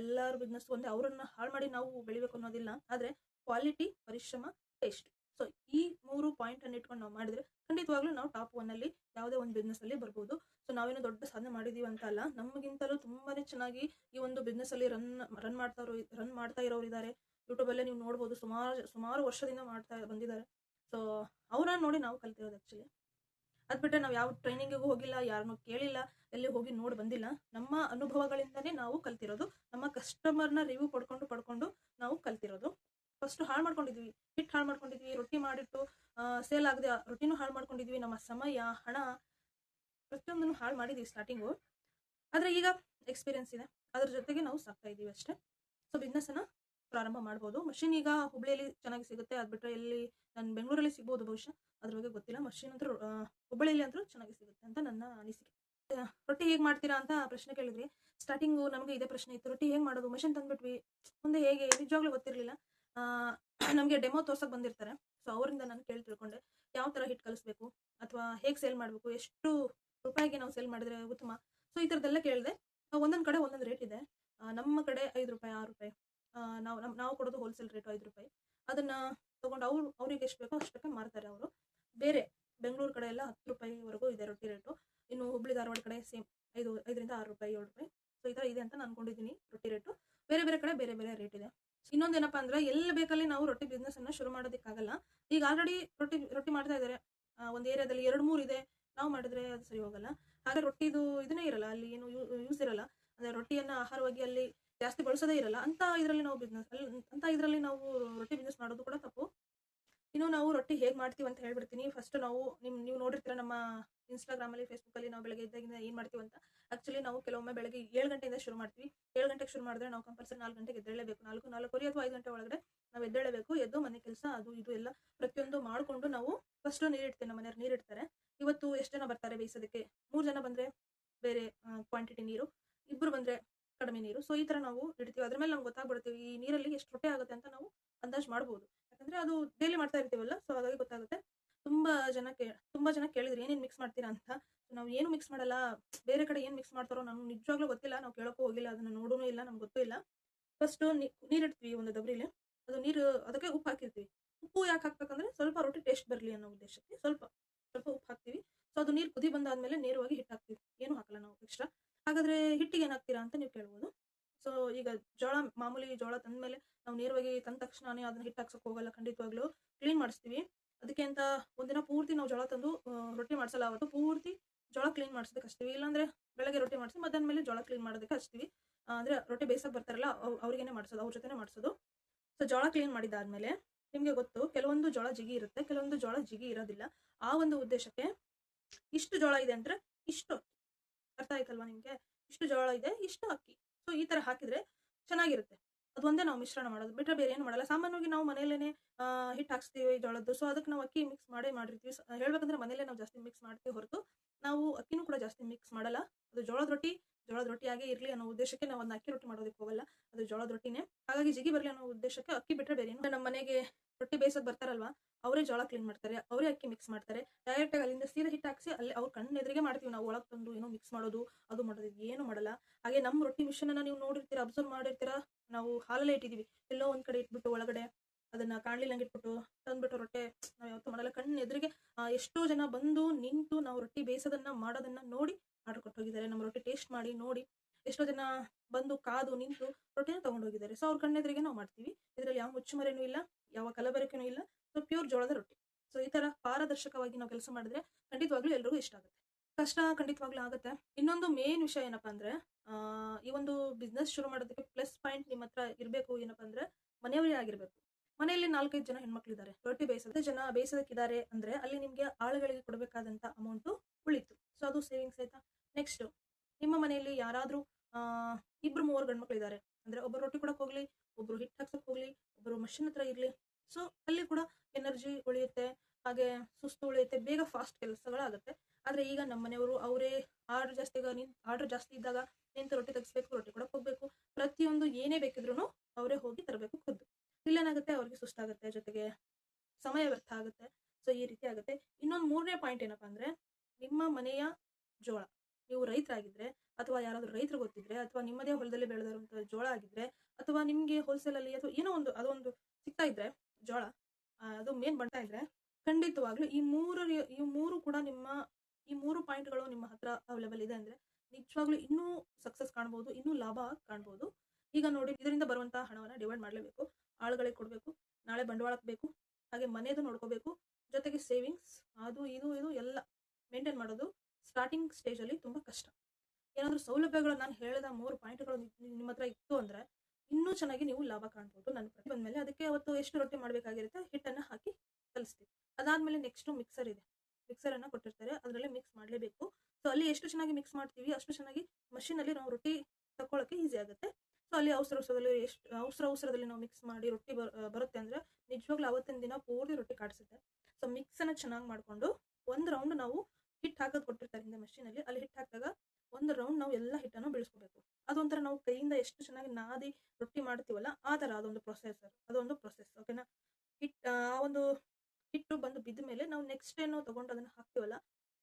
ಎಲ್ಲರ ಬಿಸ್ನೆಸ್ ಒಂದೇ ಅವರನ್ನ ಹಾಳು ಮಾಡಿ ನಾವು ಬೆಳಿಬೇಕು ಅನ್ನೋದಿಲ್ಲ. ಆದ್ರೆ ಕ್ವಾಲಿಟಿ ಪರಿಶ್ರಮ ಟೇಸ್ಟ್ ಸೊ ಈ ಮೂರು ಪಾಯಿಂಟ್ ಅನ್ನ ಇಟ್ಕೊಂಡು ನಾವು ಮಾಡಿದ್ರೆ ಖಂಡಿತವಾಗ್ಲೂ ನಾವು ಟಾಪ್ ಒನ್ ಅಲ್ಲಿ ಯಾವುದೇ ಒಂದು ಬಿಸ್ನೆಸ್ ಅಲ್ಲಿ ಬರ್ಬೋದು. ಸೊ ನಾವೇನೋ ದೊಡ್ಡ ಸಾಧನೆ ಮಾಡಿದೀವಿ ಅಂತ ಅಲ್ಲ, ನಮಗಿಂತಲೂ ತುಂಬಾನೇ ಚೆನ್ನಾಗಿ ಈ ಒಂದು ಬಿಸ್ನೆಸ್ ಅಲ್ಲಿ ರನ್ ರನ್ ಮಾಡ್ತಾ ರನ್ ಮಾಡ್ತಾ ಇರೋರು ಇದ್ದಾರೆ ಯೂಟ್ಯೂಬ್ ಅಲ್ಲೇ ನೀವು ನೋಡ್ಬೋದು ಸುಮಾರು ಸುಮಾರು ವರ್ಷದಿಂದ ಮಾಡ್ತಾ ಬಂದಿದ್ದಾರೆ. ಸೊ ಅವ್ರನ್ನ ನೋಡಿ ನಾವು ಕಲ್ತಿರೋದು ಆಕ್ಚುಲಿ ಅದ್ ಬಿಟ್ರೆ ನಾವು ಯಾವ ಟ್ರೈನಿಂಗಿಗೂ ಹೋಗಿಲ್ಲ ಯಾರನ್ನೂ ಕೇಳಿಲ್ಲ, ಎಲ್ಲಿ ಹೋಗಿ ನೋಡಿ ಬಂದಿಲ್ಲ. ನಮ್ಮ ಅನುಭವಗಳಿಂದನೇ ನಾವು ಕಲ್ತಿರೋದು. ನಮ್ಮ ಕಸ್ಟಮರ್ನ ರಿವ್ಯೂ ಪಡ್ಕೊಂಡು ಪಡ್ಕೊಂಡು ನಾವು ಕಲ್ತಿರೋದು. ಫಸ್ಟ್ ಹಾಳು ಮಾಡ್ಕೊಂಡಿದ್ವಿ. ಹಿಟ್ಟು ಹಾಳು ಮಾಡ್ಕೊಂಡಿದ್ವಿ. ರೊಟ್ಟಿ ಮಾಡಿಟ್ಟು ಸೇಲ್ ಆಗದೆ ರೊಟ್ಟಿನೂ ಹಾಳು ಮಾಡ್ಕೊಂಡಿದ್ವಿ. ನಮ್ಮ ಸಮಯ, ಹಣ ಪ್ರತಿಯೊಂದನ್ನು ಹಾಳು ಮಾಡಿದ್ವಿ ಸ್ಟಾರ್ಟಿಂಗು ಆದ್ರೆ ಈಗ ಎಕ್ಸ್ಪೀರಿಯನ್ಸ್ ಇದೆ. ಅದ್ರ ಜೊತೆಗೆ ನಾವು ಸಾಕ್ತಾ ಇದೀವಿ ಅಷ್ಟೇ. ಸೊ ಬಿಸ್ನೆಸ್ ಅನ್ನ ಪ್ರಾರಂಭ ಮಾಡ್ಬೋದು. ಮಷಿನ್ ಈಗ ಹುಬ್ಳಿಯಲ್ಲಿ ಚೆನ್ನಾಗಿ ಸಿಗುತ್ತೆ. ಅದ್ ಬಿಟ್ರೆ ಎಲ್ಲಿ ನಾನು ಬೆಂಗಳೂರಲ್ಲಿ ಸಿಗ್ಬೋದು ಬಹುಶಃ. ಅದ್ರ ಬಗ್ಗೆ ಗೊತ್ತಿಲ್ಲ. ಮಷಿನ್ ಅಂತೂ ಹುಬ್ಬಳ್ಳಿಯಲ್ಲಿ ಅಂತೂ ಚೆನ್ನಾಗಿ ಸಿಗುತ್ತೆ ಅಂತ ನನ್ನ ಅನಿಸಿಕೆ. ರೊಟ್ಟಿ ಹೇಗ್ ಮಾಡ್ತೀರಾ ಅಂತ ಪ್ರಶ್ನೆ ಕೇಳಿದ್ರಿ ಸ್ಟಾರ್ಟಿಂಗು ನಮಗೆ ಇದೇ ಪ್ರಶ್ನೆ ಇತ್ತು. ರೊಟ್ಟಿ ಹೇಗೆ ಮಾಡೋದು? ಮಷಿನ್ ತಂದ್ಬಿಟ್ವಿ. ಮುಂದೆ ಹೇಗೆ? ನಿಜವಾಗ್ಲೂ ಗೊತ್ತಿರಲಿಲ್ಲ. ನಮಗೆ ಡೆಮೋ ತೋರ್ಸಕ್ ಬಂದಿರ್ತಾರೆ. ಸೊ ಅವರಿಂದ ನಾನು ಕೇಳಿ ತಿಳ್ಕೊಂಡೆ. ಯಾವ ತರ ಹಿಟ್ ಕಲಿಸ್ಬೇಕು? ಅಥವಾ ಹೇಗೆ ಸೇಲ್ ಮಾಡಬೇಕು? ಎಷ್ಟು ರೂಪಾಯಿಗೆ ನಾವು ಸೇಲ್ ಮಾಡಿದ್ರೆ ಉತ್ತಮ? ಸೊ ಈ ಥರದ್ದೆಲ್ಲ ಕೇಳಿದೆ. ಒಂದೊಂದು ಕಡೆ ಒಂದೊಂದು ರೇಟ್ ಇದೆ. ನಮ್ಮ ಕಡೆ ಐದು ರೂಪಾಯಿ, ಆರು ರೂಪಾಯಿ. ನಾವು ನಮ್- ನಾವು ಕೊಡೋದು ಹೋಲ್ಸೇಲ್ ರೇಟು ಐದು ರೂಪಾಯಿ. ಅದನ್ನ ತಗೊಂಡು ಅವ್ರು, ಅವ್ರಿಗೆ ಎಷ್ಟು ಬೇಕೋ ಅಷ್ಟಕ್ಕೆ ಮಾರ್ತಾರೆ ಅವರು. ಬೇರೆ ಬೆಂಗಳೂರು ಕಡೆ ಎಲ್ಲ ಹತ್ತು ರೂಪಾಯಿವರೆಗೂ ಇದೆ ರೊಟ್ಟಿ ರೇಟು ಇನ್ನು ಹುಬ್ಳಿ ಧಾರವಾಡ ಕಡೆ ಸೇಮ್ ಐದು, ಐದರಿಂದ ಆರು ರೂಪಾಯಿ, ಏಳು ರೂಪಾಯಿ. ಸೊ ಈ ಥರ ಇದೆ ಅಂತ ನಾನು ಅನ್ಕೊಂಡಿದ್ದೀನಿ ರೊಟ್ಟಿ ರೇಟು ಬೇರೆ ಬೇರೆ ಕಡೆ ಬೇರೆ ಬೇರೆ ರೇಟ್ ಇದೆ. ಇನ್ನೊಂದೇನಪ್ಪ ಅಂದ್ರೆ ಎಲ್ಲಿ ಬೇಕಲ್ಲಿ ನಾವು ರೊಟ್ಟಿ ಬಿಸ್ನೆಸ್ ಅನ್ನ ಶುರು ಮಾಡೋದಕ್ಕಾಗಲ್ಲ. ಈಗ ಆಲ್ರೆಡಿ ರೊಟ್ಟಿ ರೊಟ್ಟಿ ಮಾಡ್ತಾ ಇದ್ದಾರೆ ಒಂದು ಏರಿಯಾದಲ್ಲಿ ಎರಡು, ಮೂರು ಇದೆ. ನಾವು ಮಾಡಿದ್ರೆ ಅದು ಸರಿ ಹೋಗಲ್ಲ. ಹಾಗೆ ರೊಟ್ಟಿದು ಇದನ್ನೇ ಇರಲ್ಲ. ಅಲ್ಲಿ ಏನು ಯೂಸ್ ಇರಲ್ಲ. ಅಂದರೆ ರೊಟ್ಟಿಯನ್ನ ಆಹಾರವಾಗಿ ಅಲ್ಲಿ ಜಾಸ್ತಿ ಬಳಸೋದೇ ಇರಲ್ಲ. ಅಂತ ಇದರಲ್ಲಿ ನಾವು ಬಿಸ್ನೆಸ್ ಅಂತ ಇದರಲ್ಲಿ ನಾವು ರೊಟ್ಟಿ ಬಿಸ್ನೆಸ್ ಮಾಡೋದು ಕೂಡ ತಪ್ಪು. ಇನ್ನು ನಾವು ರೊಟ್ಟಿ ಹೇಗೆ ಮಾಡ್ತೀವಿ ಅಂತ ಹೇಳ್ಬಿಡ್ತೀನಿ. ಫಸ್ಟ್ ನಾವು ನಿಮ್, ನೀವು ನೋಡಿರ್ತೀರ ನಮ್ಮ ಇನ್ಸ್ಟಾಗ್ರಾಮ್ ಅಲ್ಲಿ ಫೇಸ್ಬುಕ್ ಅಲ್ಲಿ ನಾವು ಬೆಳಗ್ಗೆ ಇದ್ದಾಗಿಂದ ಏನು ಮಾಡ್ತೀವಿ ಅಂತ. ಆಕ್ಚುಲಿ ನಾವು ಕೆಲವೊಮ್ಮೆ ಬೆಳಗ್ಗೆ ಏಳು ಗಂಟೆಯಿಂದ ಶುರು ಮಾಡ್ತೀವಿ. ಏಳು ಗಂಟೆಗೆ ಶುರು ಮಾಡಿದ್ರೆ ನಾವು ಕಂಪಲ್ಸರಿ ನಾಲ್ಕು ಗಂಟೆಗೆ ಎದ್ದೇಳಬೇಕು ನಾಲ್ಕು, ನಾಲ್ಕುವರೆ ಅಥವಾ ಐದು ಗಂಟೆ ಒಳಗಡೆ ನಾವು ಎದ್ದೇಳಬೇಕು. ಎದ್ದು ಮನೆ ಕೆಲಸ, ಅದು, ಇದು ಎಲ್ಲ ಪ್ರತಿಯೊಂದು ಮಾಡ್ಕೊಂಡು ನಾವು ಫಸ್ಟ್ ನೀರಿಡ್ತೀವಿ ನಮ್ಮ ಮನೆಯವ್ರು ನೀರಿಡ್ತಾರೆ ಇವತ್ತು ಎಷ್ಟು ಜನ ಬರ್ತಾರೆ ಬೇಯಿಸೋದಕ್ಕೆ? ಮೂರು ಜನ ಬಂದ್ರೆ ಬೇರೆ ಕ್ವಾಂಟಿಟಿ ನೀರು. ಇಬ್ಬರು ಬಂದ್ರೆ ಕಡಿಮೆ ನೀರು. ಸೊ ಈ ತರ ನಾವು ಇಡ್ತೀವಿ ಅದ್ರ ಮೇಲೆ ನಮ್ಗೆ ಗೊತ್ತಾಗ್ಬಿಡುತ್ತೆ ಈ ನೀರಲ್ಲಿ ಎಷ್ಟು ರೊಟ್ಟಿ ಆಗುತ್ತೆ ಅಂತ ನಾವು ಅಂದಾಜ್ ಮಾಡ್ಬೋದು. ಯಾಕಂದ್ರೆ ಅದು ಡೈಲಿ ಮಾಡ್ತಾ ಇರ್ತೀವಲ್ಲ ಸೊ ಹಾಗಾಗಿ ಗೊತ್ತಾಗುತ್ತೆ. ತುಂಬಾ ಜನ ತುಂಬಾ ಜನ ಕೇಳಿದ್ರು ಏನೇನು ಮಿಕ್ಸ್ ಮಾಡ್ತೀರಾ ಅಂತ. ನಾವು ಏನು ಮಿಕ್ಸ್ ಮಾಡಲ್ಲ. ಬೇರೆ ಕಡೆ ಏನು ಮಿಕ್ಸ್ ಮಾಡ್ತಾರೋ ನಮ್ಗೆ ನಿಜವಾಗ್ಲೂ ಗೊತ್ತಿಲ್ಲ. ನಾವು ಕೇಳೋಕ್ಕೂ ಹೋಗಿಲ್ಲ. ಅದನ್ನ ನೋಡೂ ಇಲ್ಲ. ನಮ್ಗೆ ಗೊತ್ತೂ ಇಲ್ಲ. ಫಸ್ಟ್ ನೀರು ಇಡ್ತೀವಿ ಒಂದು ಡಬ್ರಿಲಿ ಅದು ನೀರು, ಅದಕ್ಕೆ ಉಪ್ಪು ಹಾಕಿರ್ತೀವಿ. ಉಪ್ಪು ಯಾಕೆ ಹಾಕ್ಬೇಕಂದ್ರೆ ಸ್ವಲ್ಪ ರೊಟ್ಟಿ ಟೇಸ್ಟ್ ಬರಲಿ ಅನ್ನೋ ಉದ್ದೇಶಕ್ಕೆ ಸ್ವಲ್ಪ ಸ್ವಲ್ಪ ಉಪ್ಪು ಹಾಕ್ತೀವಿ. ಸೊ ಅದು ನೀರು ಕುದಿ ಬಂದಾದ್ಮೇಲೆ ನೇರವಾಗಿ ಹಿಟ್ಟು ಹಾಕ್ತೀವಿ ಏನು ಹಾಕಲ್ಲ ನಾವು ಎಕ್ಸ್ಟ್ರಾ ಹಾಗಾದ್ರೆ ಹಿಟ್ಟಿಗೆ ಏನಾಗ್ತೀರಾ ಅಂತ ನೀವು ಕೇಳ್ಬೋದು. ಸೊ ಈಗ ಜೋಳ, ಮಾಮೂಲಿ ಜೋಳ ತಂದ್ಮೇಲೆ ನಾವು ನೇರವಾಗಿ ತಂದ ತಕ್ಷಣನೇ ಅದನ್ನ ಹಿಟ್ಟು ಹಾಕ್ಸಕ್ ಹೋಗಲ್ಲ, ಖಂಡಿತವಾಗ್ಲೂ. ಕ್ಲೀನ್ ಮಾಡಿಸ್ತೀವಿ. ಅದಕ್ಕೆ ಅಂತ ಒಂದಿನ ಪೂರ್ತಿ ನಾವು ಜೋಳ ತಂದು ರೊಟ್ಟಿ ಮಾಡಿಸಲ್ಲ ಅವತ್ತು. ಪೂರ್ತಿ ಜೋಳ ಕ್ಲೀನ್ ಮಾಡಿಸೋದಕ್ಕೆ ಹಚ್ತೀವಿ. ಇಲ್ಲಾಂದ್ರೆ ಬೆಳಗ್ಗೆ ರೊಟ್ಟಿ ಮಾಡಿಸಿ, ಮಧ್ಯಾಹ್ನ ಮೇಲೆ ಜೋಳ ಕ್ಲೀನ್ ಮಾಡೋದಕ್ಕೆ ಹಚ್ತೀವಿ. ಅಂದ್ರೆ ರೊಟ್ಟಿ ಬೇಯಿಸಕ್ ಬರ್ತಾರಲ್ಲ, ಅವ್- ಅವ್ರಿಗೇನೆ ಮಾಡಿಸೋದು, ಅವ್ರ ಜೊತೆನೆ ಮಾಡಿಸೋದು. ಸೊ ಜೋಳ ಕ್ಲೀನ್ ಮಾಡಿದಾದ್ಮೇಲೆ ನಿಮ್ಗೆ ಗೊತ್ತು, ಕೆಲವೊಂದು ಜೋಳ ಜಿಗಿ ಇರುತ್ತೆ, ಕೆಲವೊಂದು ಜೋಳ ಜಿಗಿ ಇರೋದಿಲ್ಲ. ಆ ಒಂದು ಉದ್ದೇಶಕ್ಕೆ ಇಷ್ಟು ಜೋಳ ಇದೆ ಅಂದ್ರೆ ಇಷ್ಟು ಅರ್ಥ ಆಯ್ತಲ್ವಾ ನಿಮಗೆ? ಇಷ್ಟು ಜೋಳ ಇದೆ, ಇಷ್ಟು ಅಕ್ಕಿ. ಸೊ ಈ ತರ ಹಾಕಿದ್ರೆ ಚೆನ್ನಾಗಿರುತ್ತೆ. ಅದೊಂದೇ ನಾವು ಮಿಶ್ರಣ ಮಾಡೋದು. ಬಿಟ್ಟರೆ ಬೇರೆ ಏನು ಮಾಡಲ್ಲ. ಸಾಮಾನ್ಯವಾಗಿ ನಾವು ಮನೆಯಲ್ಲೇ ಹಿಟ್ಟು ಹಾಕ್ಸ್ತೀವಿ ಜೋಳದ್ದು. ಸೊ ಅದಕ್ಕೆ ನಾವು ಅಕ್ಕಿ ಮಿಕ್ಸ್ ಮಾಡೇ ಮಾಡಿರ್ತೀವಿ. ಹೇಳ್ಬೇಕಂದ್ರೆ ಮನೇಲೆ ನಾವು ಜಾಸ್ತಿ ಮಿಕ್ಸ್ ಮಾಡ್ತೀವಿ ಹೊರತು. ನಾವು ಅಕ್ಕಿನೂ ಕೂಡ ಜಾಸ್ತಿ ಮಿಕ್ಸ್ ಮಾಡಲ್ಲ. ಅದು ಜೋಳದ ರೊಟ್ಟಿ ಜೋಳದ ರೊಟ್ಟಿ ಆಗೇ ಇರಲಿ ಅನ್ನೋ ಉದ್ದೇಶಕ್ಕೆ ನಾವು ಅದನ್ನ ಅಕ್ಕಿ ರೊಟ್ಟಿ ಮಾಡೋದಕ್ಕೆ ಹೋಗಲ್ಲ. ಅದು ಜೋಳದ ರೊಟ್ಟಿನೇ. ಹಾಗಾಗಿ ಜಿಗಿ ಬರಲಿ ಅನ್ನೋ ಉದ್ದೇಶಕ್ಕೆ ಅಕ್ಕಿ ಬಿಟ್ಟರೆ ಬೇರೆ ನಮ್ಮ ಮನೆಗೆ ರೊಟ್ಟಿ ಬೇಯಿಸೋದು ಬರ್ತಾರಲ್ವಾ, ಅವರೇ ಜೋಳ ಕ್ಲೀನ್ ಮಾಡ್ತಾರೆ, ಅವರೇ ಅಕ್ಕಿ ಮಿಕ್ಸ್ ಮಾಡ್ತಾರೆ. ಡೈರೆಕ್ಟ್ ಆಗಿ ಅಲ್ಲಿಂದ ಸೀರೆ ಹಿಟ್ಟು ಹಾಕಿಸಿ ಅಲ್ಲಿ ಅವ್ರ ಕಣ್ಣು ಎದುರಿಗೆ ಮಾಡ್ತೀವಿ ನಾವು, ಒಳಗೆ ತಂದು ಏನೋ ಮಿಕ್ಸ್ ಮಾಡೋದು, ಅದು ಮಾಡೋದು ಏನು ಮಾಡಲ್ಲ. ಹಾಗೆ ನಮ್ಮ ರೊಟ್ಟಿ ಮಿಷನ್ ಅನ್ನ ನೀವು ನೋಡಿರ್ತೀರ ಅಬ್ಸರ್ವ್ ಮಾಡಿರ್ತೀರಾ, ನಾವು ಹಾಲಲ್ಲೇ ಇಟ್ಟಿದ್ದೀವಿ ಎಲ್ಲೋ ಒಂದ್ ಕಡೆ ಇಟ್ಬಿಟ್ಟು ಒಳಗಡೆ ಅದನ್ನ ಕಾಣ್ಲಿಲ್ಲಂಗೆ ಇಟ್ಬಿಟ್ಟು ತಂದ್ಬಿಟ್ಟು ರೊಟ್ಟೆ ನಾವು ಯಾವತ್ತೂ ಮಾಡಲ್ಲ. ಕಣ್ಣು ಎದುರಿಗೆ ಎಷ್ಟೋ ಜನ ಬಂದು ನಿಂತು ನಾವು ರೊಟ್ಟಿ ಬೇಯಿಸೋದನ್ನ ಮಾಡೋದನ್ನ ನೋಡಿ ಆರ್ಡರ್ ಕೊಟ್ಟು ಹೋಗಿದ್ದಾರೆ ನಮ್ಮ ರೊಟ್ಟಿ ಟೇಸ್ಟ್ ಮಾಡಿ, ನೋಡಿ ಎಷ್ಟೋ ಜನ ಬಂದು ಕಾದು ನಿಂತು ರೊಟ್ಟಿನ ತಗೊಂಡು ಹೋಗಿದ್ದಾರೆ ಸೊ ಅವ್ರ ಕಣ್ಣೆದ್ರಿಗೆ ನಾವು ಮಾಡ್ತೀವಿ. ಇದರಲ್ಲಿ ಯಾವ ಮುಚ್ಚುಮರೆನೂ ಇಲ್ಲ, ಯಾವ ಕಲಬೆರಕೆನೂ ಇಲ್ಲ. ಸೊ ಪ್ಯೂರ್ ಜೋಳದ ರೊಟ್ಟಿ. ಸೊ ಈ ತರ ಪಾರದರ್ಶಕವಾಗಿ ನಾವು ಕೆಲಸ ಮಾಡಿದ್ರೆ ಖಂಡಿತವಾಗ್ಲೂ ಎಲ್ರಿಗೂ ಇಷ್ಟ ಆಗುತ್ತೆ. ಕಷ್ಟ ಖಂಡಿತವಾಗ್ಲೂ ಆಗುತ್ತೆ. ಇನ್ನೊಂದು ಮೇನ್ ವಿಷಯ ಏನಪ್ಪಾ ಅಂದ್ರೆ ಈ ಒಂದು ಬಿಸ್ನೆಸ್ ಶುರು ಮಾಡೋದಕ್ಕೆ ಪ್ಲಸ್ ಪಾಯಿಂಟ್ ನಿಮ್ಮ ಹತ್ರ ಇರಬೇಕು ಏನಪ್ಪಾ ಅಂದ್ರೆ, ಮನೆಯವರೇ ಆಗಿರ್ಬೇಕು. ಮನೆಯಲ್ಲಿ ನಾಲ್ಕೈದು ಜನ ಹೆಣ್ಮಕ್ಳಿದ್ದಾರೆ. ರೊಟ್ಟಿ ಬೇಯಿಸೋದು, ಜನ ಬೇಯಿಸೋದಕ್ಕಿದ್ದಾರೆ ಅಂದ್ರೆ ಅಲ್ಲಿ ನಿಮ್ಗೆ ಆಳುಗಳಿಗೆ ಕೊಡಬೇಕಾದಂತ ಅಮೌಂಟ್ ಉಳಿತು. ಸೊ ಅದು ಸೇವಿಂಗ್ಸ್ ಆಯ್ತಾ? ನೆಕ್ಸ್ಟ್ ನಿಮ್ಮ ಮನೆಯಲ್ಲಿ ಯಾರಾದರೂ ಇಬ್ಬರು ಮೂವರು ಗಂಡ್ಮಕ್ಳು ಇದ್ದಾರೆ. ಅಂದ್ರೆ ಒಬ್ಬರು ರೊಟ್ಟಿ ಕೊಡಕ್ಕೆ ಹೋಗ್ಲಿ, ಒಬ್ರು ಹಿಟ್ಟು ಹಾಕ್ಸಕ್ ಹೋಗ್ಲಿ, ಒಬ್ರು ಮಷಿನ್ ಹತ್ರ ಇರ್ಲಿ. ಸೊ ಅಲ್ಲಿ ಕೂಡ ಎನರ್ಜಿ ಉಳಿಯುತ್ತೆ, ಹಾಗೆ ಸುಸ್ತು ಉಳಿಯುತ್ತೆ, ಬೇಗ ಫಾಸ್ಟ್ ಕೆಲಸಗಳಾಗುತ್ತೆ. ಆದ್ರೆ ಈಗ ನಮ್ಮ ಮನೆಯವರು ಅವರೇ ಆರ್ಡರ್ ಜಾಸ್ತಿ ಆರ್ಡರ್ ಜಾಸ್ತಿ ಇದ್ದಾಗ ನಿಂತು ರೊಟ್ಟಿ ತೆಗಿಸ್ಬೇಕು, ರೊಟ್ಟಿ ಕೊಡಕ್ಕೆ ಹೋಗ್ಬೇಕು, ಪ್ರತಿಯೊಂದು ಏನೇ ಬೇಕಿದ್ರು ಅವರೇ ಹೋಗಿ ತರಬೇಕು ಖುದ್ದು. ಇಲ್ಲೇನಾಗುತ್ತೆ, ಅವ್ರಿಗೆ ಸುಸ್ತಾಗುತ್ತೆ, ಜೊತೆಗೆ ಸಮಯ ವ್ಯರ್ಥ ಆಗುತ್ತೆ. ಸೊ ಈ ರೀತಿ ಆಗುತ್ತೆ. ಇನ್ನೊಂದು ಮೂರನೇ ಪಾಯಿಂಟ್ ಏನಪ್ಪಾ ಅಂದ್ರೆ ನಿಮ್ಮ ಮನೆಯ ಜೋಳ. ನೀವು ರೈತರಾಗಿದ್ರೆ ಅಥವಾ ಯಾರಾದರೂ ರೈತರು ಗೊತ್ತಿದ್ರೆ ಅಥವಾ ನಿಮ್ಮದೇ ಹೊಲದಲ್ಲಿ ಬೆಳೆದಿರುವಂತಹ ಜೋಳ ಆಗಿದ್ರೆ ಅಥವಾ ನಿಮ್ಗೆ ಹೋಲ್ಸೇಲಲ್ಲಿ ಅಥವಾ ಏನೋ ಒಂದು ಅದೊಂದು ಸಿಗ್ತಾ ಇದ್ರೆ ಜೋಳ ಅದು ಮೇನ್ ಬಂತಾ ಇದ್ರೆ ಖಂಡಿತವಾಗ್ಲೂ ಈ ಮೂರು ಈ ಮೂರು ಕೂಡ ನಿಮ್ಮ, ಈ ಮೂರು ಪಾಯಿಂಟ್ಗಳು ನಿಮ್ಮ ಹತ್ರ ಅವೈಲೇಬಲ್ ಇದೆ ಅಂದ್ರೆ ನಿಜವಾಗ್ಲೂ ಇನ್ನೂ ಸಕ್ಸಸ್ ಕಾಣ್ಬೋದು, ಇನ್ನೂ ಲಾಭ ಕಾಣ್ಬೋದು. ಈಗ ನೋಡಿ, ಇದರಿಂದ ಬರುವಂತಹ ಹಣವನ್ನ ಡಿವೈಡ್ ಮಾಡಲೇಬೇಕು, ಆಳುಗಳಿಗೆ ಕೊಡಬೇಕು, ನಾಳೆ ಬಂಡವಾಳಕ್ಕೆ ಬೇಕು ಹಾಗೆ ಮನೆದು ನೋಡ್ಕೋಬೇಕು, ಜೊತೆಗೆ ಸೇವಿಂಗ್ಸ್ ಅದು, ಇದು ಇದು ಎಲ್ಲ ಮೇಂಟೈನ್ ಮಾಡೋದು ಸ್ಟಾರ್ಟಿಂಗ್ ಸ್ಟೇಜ್ ಅಲ್ಲಿ ತುಂಬಾ ಕಷ್ಟ. ಏನಾದ್ರೂ ಸೌಲಭ್ಯಗಳು ನಾನು ಹೇಳಿದ ಮೂರು ಪಾಯಿಂಟ್ಗಳು ನಿಮ್ಮ ಹತ್ರ ಇತ್ತು ಅಂದ್ರೆ ಇನ್ನೂ ಚೆನ್ನಾಗಿ ನೀವು ಲಾಭ ಕಾಣ್ಬೋದು ನನ್ನ ಪ್ರತಿ ಬಂದ್ಮೇಲೆ ಅದಕ್ಕೆ ಅವತ್ತು ಎಷ್ಟು ರೊಟ್ಟಿ ಮಾಡಬೇಕಾಗಿರುತ್ತೆ ಹಿಟ್ಟನ್ನ ಹಾಕಿ ಕಲಿಸ್ತೀವಿ. ಅದಾದ್ಮೇಲೆ ನೆಕ್ಸ್ಟ್ ಮಿಕ್ಸರ್ ಇದೆ. ಮಿಕ್ಸರ್ ಅನ್ನ ಕೊಟ್ಟಿರ್ತಾರೆ. ಅದರಲ್ಲಿ ಮಿಕ್ಸ್ ಮಾಡಲೇಬೇಕು. ಸೊ ಅಲ್ಲಿ ಎಷ್ಟು ಚೆನ್ನಾಗಿ ಮಿಕ್ಸ್ ಮಾಡ್ತೀವಿ, ಅಷ್ಟು ಚೆನ್ನಾಗಿ ಮಷಿನ್ ಅಲ್ಲಿ ನಾವು ರೊಟ್ಟಿ ತಕೊಳ್ಳೋಕೆ ಈಸಿ ಆಗುತ್ತೆ. ಸೊ ಅಲ್ಲಿ ಅವಸರ ಅವಸರದಲ್ಲಿ ಎಷ್ಟು, ಅವಸರ ಅವಸರದಲ್ಲಿ ನಾವು ಮಿಕ್ಸ್ ಮಾಡಿ ರೊಟ್ಟಿ ಬರುತ್ತೆ ಅಂದ್ರೆ ನಿಜವಾಗ್ಲೂ ಅವತ್ತಿನ ದಿನ ಪೂರ್ತಿ ರೊಟ್ಟಿ ಕಾಡಿಸುತ್ತೆ. ಸೊ ಮಿಕ್ಸ್ ಅನ್ನ ಚೆನ್ನಾಗಿ ಮಾಡ್ಕೊಂಡು ಒಂದು ರೌಂಡ್ ನಾವು ಹಿಟ್ಟು ಹಾಕೋದು ಕೊಟ್ಟಿರ್ತಾರೆ ಹಿಂದೆ machine ಅಲ್ಲಿ ಹಿಟ್ಟು ಹಾಕಿದಾಗ ಒಂದು ರೌಂಡ್ ನಾವು ಎಲ್ಲ ಹಿಟ್ಟನ್ನು ಬೆಳೆಸ್ಕೋಬೇಕು. ಅದೊಂಥರ ನಾವು ಕೈಯಿಂದ ಎಷ್ಟು ಚೆನ್ನಾಗಿ ನಾದಿ ರೊಟ್ಟಿ ಮಾಡ್ತೀವಲ್ಲ, ಆ ತರ ಅದೊಂದು ಪ್ರೊಸೆಸ್ ಅದೊಂದು ಪ್ರೊಸೆಸ್ ಓಕೆನಾ ಹಿಟ್, ಆ, ಒಂದು ಹಿಟ್ಟು ಬಂದು ಬಿದ್ದ ಮೇಲೆ ನಾವು ನೆಕ್ಸ್ಟ್ ಏನು ತಗೊಂಡು ಅದನ್ನ ಹಾಕ್ತೀವಲ್ಲ,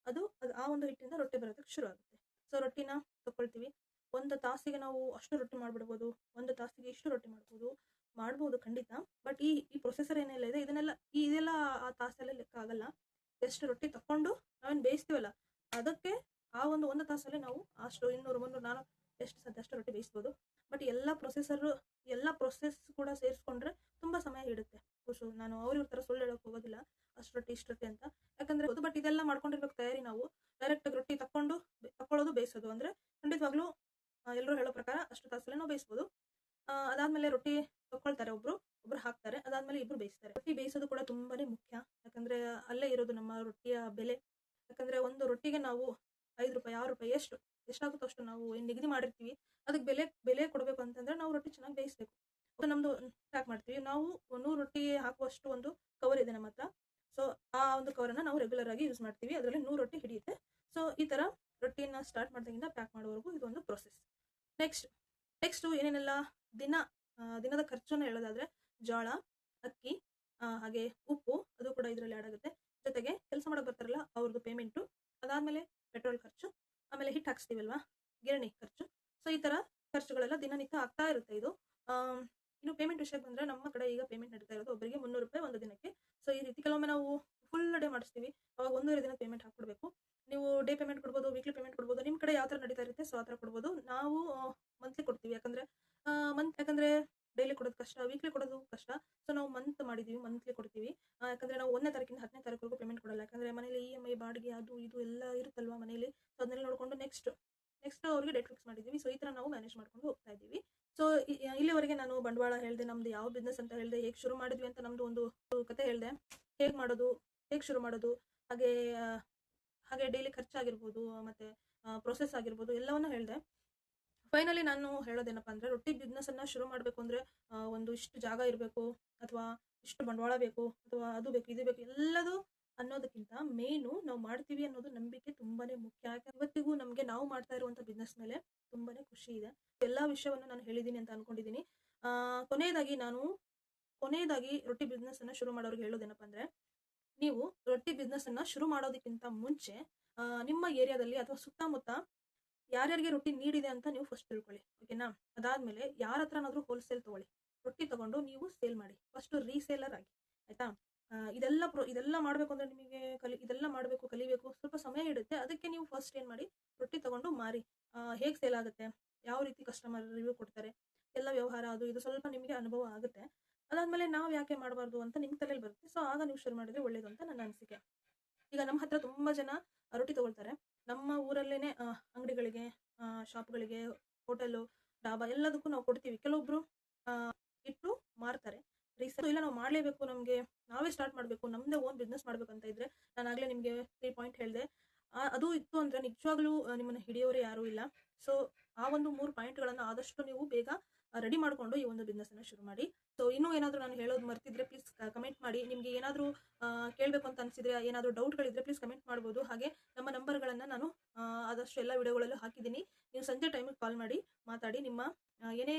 ಅದು ಅದು ಆ ಒಂದು ಹಿಟ್ಟಿಂದ ರೊಟ್ಟಿ ಬರೋದಕ್ಕೆ ಶುರು ಆಗುತ್ತೆ. ಸೊ ರೊಟ್ಟಿನ ತಗೊಳ್ತೀವಿ ಒಂದು ತಾಸಿಗೆ ನಾವು ಅಷ್ಟು ರೊಟ್ಟಿ ಮಾಡ್ಬಿಡ್ಬೋದು, ಒಂದು ತಾಸಿಗೆ ಇಷ್ಟು ರೊಟ್ಟಿ ಮಾಡ್ಬೋದು ಮಾಡ್ಬೋದು ಖಂಡಿತ ಬಟ್ ಈ ಈ ಪ್ರೊಸೆಸರ್ ಏನೆಲ್ಲ ಇದೆ, ಇದನ್ನೆಲ್ಲ, ಈ ಇದೆಲ್ಲ ಆ ತಾಸಲ್ಲೇ ಲೆಕ್ಕ ಆಗಲ್ಲ. ಎಷ್ಟು ರೊಟ್ಟಿ ತಕೊಂಡು ನಾವೇನು ಬೇಯಿಸ್ತೀವಲ್ಲ, ಅದಕ್ಕೆ ಆ ಒಂದು ಒಂದು ತಾಸಲ್ಲಿ ನಾವು ಅಷ್ಟು ಇನ್ನೂರು, ಮುನ್ನೂರು ನಾಲ್ಕು ಎಷ್ಟು ಸದ್ಯ ಅಷ್ಟು ರೊಟ್ಟಿ ಬೇಯಿಸ್ಬೋದು. ಬಟ್ ಎಲ್ಲ ಪ್ರೊಸೆಸರ್ ಎಲ್ಲ ಪ್ರೊಸೆಸ್ ಕೂಡ ಸೇರಿಸ್ಕೊಂಡ್ರೆ ತುಂಬಾ ಸಮಯ ಹಿಡುತ್ತೆ. ಖುಷಿ, ನಾನು ಅವ್ರ ಇವ್ರ ತರ ಸುಳ್ಳು ಹೇಳೋಕೆ ಹೋಗೋದಿಲ್ಲ, ಅಷ್ಟು ರೊಟ್ಟಿ, ಇಷ್ಟು ರೊಟ್ಟಿ ಅಂತ. ಯಾಕಂದ್ರೆ ಬಟ್ ಇದೆಲ್ಲ ಮಾಡ್ಕೊಂಡಿರ್ಬೇಕು ತಯಾರಿ ನಾವು. ಡೈರೆಕ್ಟ್ ರೊಟ್ಟಿ ತಕೊಂಡು ತಕೊಳ್ಳೋದು ಬೇಯಿಸೋದು. ಅಂದ್ರೆ ಖಂಡಿತವಾಗ್ಲೂ ಎಲ್ಲರೂ ಹೇಳೋ ಪ್ರಕಾರ ಅಷ್ಟು ತಾಸಲ್ಲೇ ನಾವು ಬೇಯಿಸ್ಬೋದು. ಅದಾದ್ಮೇಲೆ ರೊಟ್ಟಿ ತಕೊಳ್ತಾರೆ ಒಬ್ರು ಒಬ್ರು ಹಾಕ್ತಾರೆ. ಅದಾದ್ಮೇಲೆ ಇಬ್ರು ಬೇಯಿಸ್ತಾರೆ. ರೊಟ್ಟಿ ಬೇಯಿಸೋದು ಕೂಡ ತುಂಬಾನೇ ಮುಖ್ಯ. ಯಾಕಂದ್ರೆ ಅಲ್ಲೇ ಇರೋದು ನಮ್ಮ ರೊಟ್ಟಿಯ ಬೆಲೆ. ಯಾಕಂದ್ರೆ ಒಂದು ರೊಟ್ಟಿಗೆ ನಾವು ಐದು ರೂಪಾಯಿ, ಆರು ರೂಪಾಯಿ ಎಷ್ಟು, ಎಷ್ಟಾಗುತ್ತೋ ಅಷ್ಟು ನಾವು ನಿಗದಿ ಮಾಡಿರ್ತೀವಿ. ಅದಕ್ಕೆ ಬೆಲೆ ಬೆಲೆ ಕೊಡಬೇಕು ಅಂತಂದ್ರೆ ನಾವು ರೊಟ್ಟಿ ಚೆನ್ನಾಗಿ ಬೇಯಿಸ್ಬೇಕು. ನಮ್ದು ಪ್ಯಾಕ್ ಮಾಡ್ತೀವಿ. ನಾವು ನೂರು ರೊಟ್ಟಿ ಹಾಕುವಷ್ಟು ಒಂದು ಕವರ್ ಇದೆ ನಮ್ಮ ಹತ್ರ. ಸೊ ಆ ಒಂದು ಕವರನ್ನು ನಾವು ರೆಗ್ಯುಲರ್ ಆಗಿ ಯೂಸ್ ಮಾಡ್ತೀವಿ. ಅದರಲ್ಲಿ ನೂರು ರೊಟ್ಟಿ ಹಿಡಿಯುತ್ತೆ. ಸೊ ಈ ತರ ರೊಟ್ಟಿನ ಸ್ಟಾರ್ಟ್ ಮಾಡಿದಾಗಿಂದ ಪ್ಯಾಕ್ ಮಾಡೋವರೆಗೂ ಇದೊಂದು ಪ್ರೊಸೆಸ್ ನೆಕ್ಸ್ಟ್ ನೆಕ್ಸ್ಟು ಏನೇನೆಲ್ಲ ದಿನ ದಿನದ ಖರ್ಚನ್ನು ಹೇಳೋದಾದ್ರೆ ಜೋಳ, ಅಕ್ಕಿ ಹಾಗೆ ಉಪ್ಪು ಅದು ಕೂಡ ಇದರಲ್ಲಿ ಆ್ಯಡ್ ಆಗುತ್ತೆ. ಜೊತೆಗೆ ಕೆಲಸ ಮಾಡೋಕ್ ಬರ್ತಾರಲ್ಲ ಅವ್ರದ್ದು ಪೇಮೆಂಟು ಅದಾದಮೇಲೆ ಪೆಟ್ರೋಲ್ ಖರ್ಚು, ಆಮೇಲೆ ಹಿಟ್ ಹಾಕ್ಸ್ತೀವಲ್ವಾ? ಗಿರಣಿ ಖರ್ಚು. ಸೊ ಈ ಥರ ಖರ್ಚುಗಳೆಲ್ಲ ದಿನನಿತ್ಯ ಆಗ್ತಾ ಇರುತ್ತೆ ಇದು. ಇನ್ನು ಪೇಮೆಂಟ್ ವಿಷಯಕ್ಕೆ ಬಂದರೆ ನಮ್ಮ ಕಡೆ ಈಗ ಪೇಮೆಂಟ್ ನಡೀತಾ ಇರೋದು ಒಬ್ಬರಿಗೆ ಮುನ್ನೂರು ರೂಪಾಯಿ ಒಂದು ದಿನಕ್ಕೆ. ಸೊ ಈ ರೀತಿ ಕೆಲವೊಮ್ಮೆ ನಾವು ಫುಲ್ ಡೇ ಮಾಡಿಸ್ತೀವಿ. ಅವಾಗ ಒಂದೂವರೆ ದಿನ ಪೇಮೆಂಟ್ ಹಾಕ್ಕೊಡ್ಬೇಕು. ನೀವು ಡೇ ಪೇಮೆಂಟ್ ಕೊಡ್ಬೋದು ವೀಕ್ಲಿ ಪೇಮೆಂಟ್ ಕೊಡ್ಬೋದು ನಿಮ್ಮ ಕಡೆ ಯಾವ ಥರ ನಡೀತಾ ಇರುತ್ತೆ? ಸೊ ಆ ಥರ ಕೊಡ್ಬೋದು. ನಾವು ಮಂತ್ಲಿ ಕೊಡ್ತೀವಿ. ಯಾಕಂದರೆ ಮಂತ್ ಯಾಕಂದರೆ ಡೈಲಿ ಕೊಡೋದು ಕಷ್ಟ ವೀಕ್ಲಿ ಕೊಡೋದು ಕಷ್ಟ. ಸೊ ನಾವು ಮಂತ್ ಮಾಡಿದ್ದೀವಿ ಮಂತ್ಲಿ ಕೊಡ್ತೀವಿ. ಯಾಕಂದರೆ ನಾವು ಒಂದನೇ ತಾರೀಕಿಂದ ಹತ್ತನೇ ತಾರೀಕು ಪೇಮೆಂಟ್ ಕೊಡಲ್ಲ. ಯಾಕಂದರೆ ಮನೇಲಿ ಇ ಎಂ ಐ ಬಾಡಿಗೆ ಅದು ಇದು ಎಲ್ಲ ಇರುತ್ತಲ್ವಾ ಮನೇಲಿ? ಸೊ ಅದನ್ನೆಲ್ಲ ನೋಡಿಕೊಂಡು ನೆಕ್ಸ್ಟ್ ನೆಕ್ಸ್ಟ್ ಅವ್ರಿಗೆ ಡೇಟ್ ಫಿಕ್ಸ್ ಮಾಡಿದ್ದೀವಿ ಸೊ ಈ ಥರ ನಾವು ಮ್ಯಾನೇಜ್ ಮಾಡ್ಕೊಂಡು ಹೋಗ್ತಾ ಇದ್ದೀವಿ. ಸೊ ಇಲ್ಲಿವರೆಗೆ ನಾನು ಬಂಡವಾಳ ಹೇಳಿದೆ, ನಮ್ದು ಯಾವ ಬಿಸ್ನೆಸ್ ಅಂತ ಹೇಳಿದೆ, ಹೇಗೆ ಶುರು ಮಾಡಿದ್ವಿ ಅಂತ ನಮ್ದು ಒಂದು ಕತೆ ಹೇಳಿದೆ. ಹೇಗೆ ಮಾಡೋದು, ಹೇಗೆ ಶುರು ಮಾಡೋದು, ಹಾಗೆ ಹಾಗೆ ಡೈಲಿ ಖರ್ಚಾಗಿರ್ಬೋದು ಮತ್ತೆ ಪ್ರೊಸೆಸ್ ಆಗಿರ್ಬೋದು ಎಲ್ಲವನ್ನೂ ಹೇಳಿದೆ. ಫೈನಲಿ ನಾನು ಹೇಳೋದೇನಪ್ಪ ಅಂದರೆ ರೊಟ್ಟಿ ಬಿಸ್ನೆಸ್ಸನ್ನು ಶುರು ಮಾಡಬೇಕು ಅಂದರೆ ಒಂದು ಇಷ್ಟು ಜಾಗ ಇರಬೇಕು ಅಥವಾ ಇಷ್ಟು ಬಂಡವಾಳ ಬೇಕು ಅಥವಾ ಅದು ಬೇಕು ಇದು ಬೇಕು ಎಲ್ಲದು ಅನ್ನೋದಕ್ಕಿಂತ ಮೇನು ನಾವು ಮಾಡ್ತೀವಿ ಅನ್ನೋದು ನಂಬಿಕೆ ತುಂಬಾನೇ ಮುಖ್ಯ. ಯಾಕಂದ್ರೆ ಇವತ್ತಿಗೂ ನಮಗೆ ನಾವು ಮಾಡ್ತಾ ಇರುವಂಥ ಬಿಸ್ನೆಸ್ ಮೇಲೆ ತುಂಬಾನೇ ಖುಷಿ ಇದೆ. ಎಲ್ಲ ವಿಷಯವನ್ನು ನಾನು ಹೇಳಿದ್ದೀನಿ ಅಂತ ಅನ್ಕೊಂಡಿದ್ದೀನಿ. ಆ, ಕೊನೆಯದಾಗಿ ನಾನು ಕೊನೆಯದಾಗಿ ರೊಟ್ಟಿ ಬಿಸ್ನೆಸ್ ಅನ್ನ ಶುರು ಮಾಡೋರಿಗೆ ಹೇಳೋದೇನಪ್ಪ ಅಂದ್ರೆ ನೀವು ರೊಟ್ಟಿ ಬಿಸ್ನೆಸ್ ಅನ್ನ ಶುರು ಮಾಡೋದಕ್ಕಿಂತ ಮುಂಚೆ ನಿಮ್ಮ ಏರಿಯಾದಲ್ಲಿ ಅಥವಾ ಸುತ್ತಮುತ್ತ ಯಾರ್ಯಾರಿಗೆ ರೊಟ್ಟಿ ನೀಡಿದೆ ಅಂತ ನೀವು ಫಸ್ಟ್ ತಿಳ್ಕೊಳ್ಳಿ ಓಕೆನಾ ಅದಾದ್ಮೇಲೆ ಯಾರ ಹತ್ರನಾದ್ರೂ ಹೋಲ್ಸೇಲ್ ತಗೊಳ್ಳಿ. ರೊಟ್ಟಿ ತಗೊಂಡು ನೀವು ಸೇಲ್ ಮಾಡಿ. ಫಸ್ಟ್ ರೀಸೇಲರ್ ಆಗಿ, ಆಯ್ತಾ? ಇದೆಲ್ಲ ಪ್ರೊ ಇದೆಲ್ಲ ಮಾಡಬೇಕು ಅಂದ್ರೆ ನಿಮಗೆ ಕಲಿ, ಇದೆಲ್ಲ ಮಾಡಬೇಕು, ಕಲಿಬೇಕು, ಸ್ವಲ್ಪ ಸಮಯ ಇಡುತ್ತೆ. ಅದಕ್ಕೆ ನೀವು ಫಸ್ಟ್ ಏನು ಮಾಡಿ, ರೊಟ್ಟಿ ತಗೊಂಡು ಮಾರಿ. ಹೇಗೆ ಸೇಲ್ ಆಗುತ್ತೆ? ಯಾವ ರೀತಿ ಕಸ್ಟಮರ್ ರಿವ್ಯೂ ಕೊಡ್ತಾರೆ? ಎಲ್ಲ ವ್ಯವಹಾರ ಅದು, ಇದು ಸ್ವಲ್ಪ ನಿಮಗೆ ಅನುಭವ ಆಗುತ್ತೆ. ಅದಾದ್ಮೇಲೆ ನಾವು ಯಾಕೆ ಮಾಡಬಾರ್ದು ಅಂತ ನಿಮ್ಮ ತಲೆಯಲ್ಲಿ ಬರುತ್ತೆ. ಸೊ ಆಗ ನೀವು ಶುರು ಮಾಡಿದ್ರೆ ಒಳ್ಳೇದು ಅಂತ ನನ್ನ ಅನಿಸಿಕೆ. ಈಗ ನಮ್ಮ ಹತ್ರ ತುಂಬಾ ಜನ ರೊಟ್ಟಿ ತಗೊಳ್ತಾರೆ. ನಮ್ಮ ಊರಲ್ಲೇನೆ ಅಂಗಡಿಗಳಿಗೆ ಶಾಪ್ಗಳಿಗೆ ಹೋಟೆಲು ಡಾಬಾ ಎಲ್ಲದಕ್ಕೂ ನಾವು ಕೊಡ್ತೀವಿ. ಕೆಲವೊಬ್ರು ಇಟ್ಟು ಮಾರ್ತಾರೆ. ರೀಸೆಲ್ ಇಲ್ಲ, ನಾವು ಮಾಡಲೇಬೇಕು ನಮಗೆ. ನಾವೇ ಸ್ಟಾರ್ಟ್ ಮಾಡಬೇಕು. ನಮ್ಮದೇ ಓನ್ ಬಿಸ್ನೆಸ್ ಅಂತ ಇದ್ರೆ ನಾನು ಆಗ್ಲೇ ನಿಮಗೆ ತ್ರೀ ಪಾಯಿಂಟ್ ಹೇಳಿದೆ. ಅದು ಇತ್ತು ಅಂದರೆ ನಿಜವಾಗ್ಲೂ ನಿಮ್ಮನ್ನ ಹಿಡಿಯೋರೇ ಯಾರೂ ಇಲ್ಲ. ಸೊ ಆ ಒಂದು ಮೂರು ಪಾಯಿಂಟ್ಗಳನ್ನು ಆದಷ್ಟು ನೀವು ಬೇಗ ರೆಡಿ ಮಾಡಿಕೊಂಡು ಈ ಒಂದು ಬಿಸ್ನೆಸ್ ಅನ್ನು ಶುರು ಮಾಡಿ. ಸೊ ಇನ್ನೂ ಏನಾದರೂ ನಾನು ಹೇಳೋದು ಮರ್ತಿದ್ರೆ ಪ್ಲೀಸ್ ಕಮೆಂಟ್ ಮಾಡಿ. ನಿಮಗೆ ಏನಾದರೂ ಕೇಳಬೇಕು ಅಂತ ಅನಿಸಿದ್ರೆ, ಏನಾದರೂ ಡೌಟ್ಗಳಿದ್ರೆ ಪ್ಲೀಸ್ ಕಮೆಂಟ್ ಮಾಡ್ಬೋದು. ಹಾಗೆ ನಮ್ಮ ನಂಬರ್ಗಳನ್ನು ನಾನು ಆದಷ್ಟು ಎಲ್ಲ ವಿಡಿಯೋಗಳಲ್ಲೂ ಹಾಕಿದ್ದೀನಿ. ನೀವು ಸಂಜೆ ಟೈಮಿಗೆ ಕಾಲ್ ಮಾಡಿ, ಮಾತಾಡಿ, ನಿಮ್ಮ ಏನೇ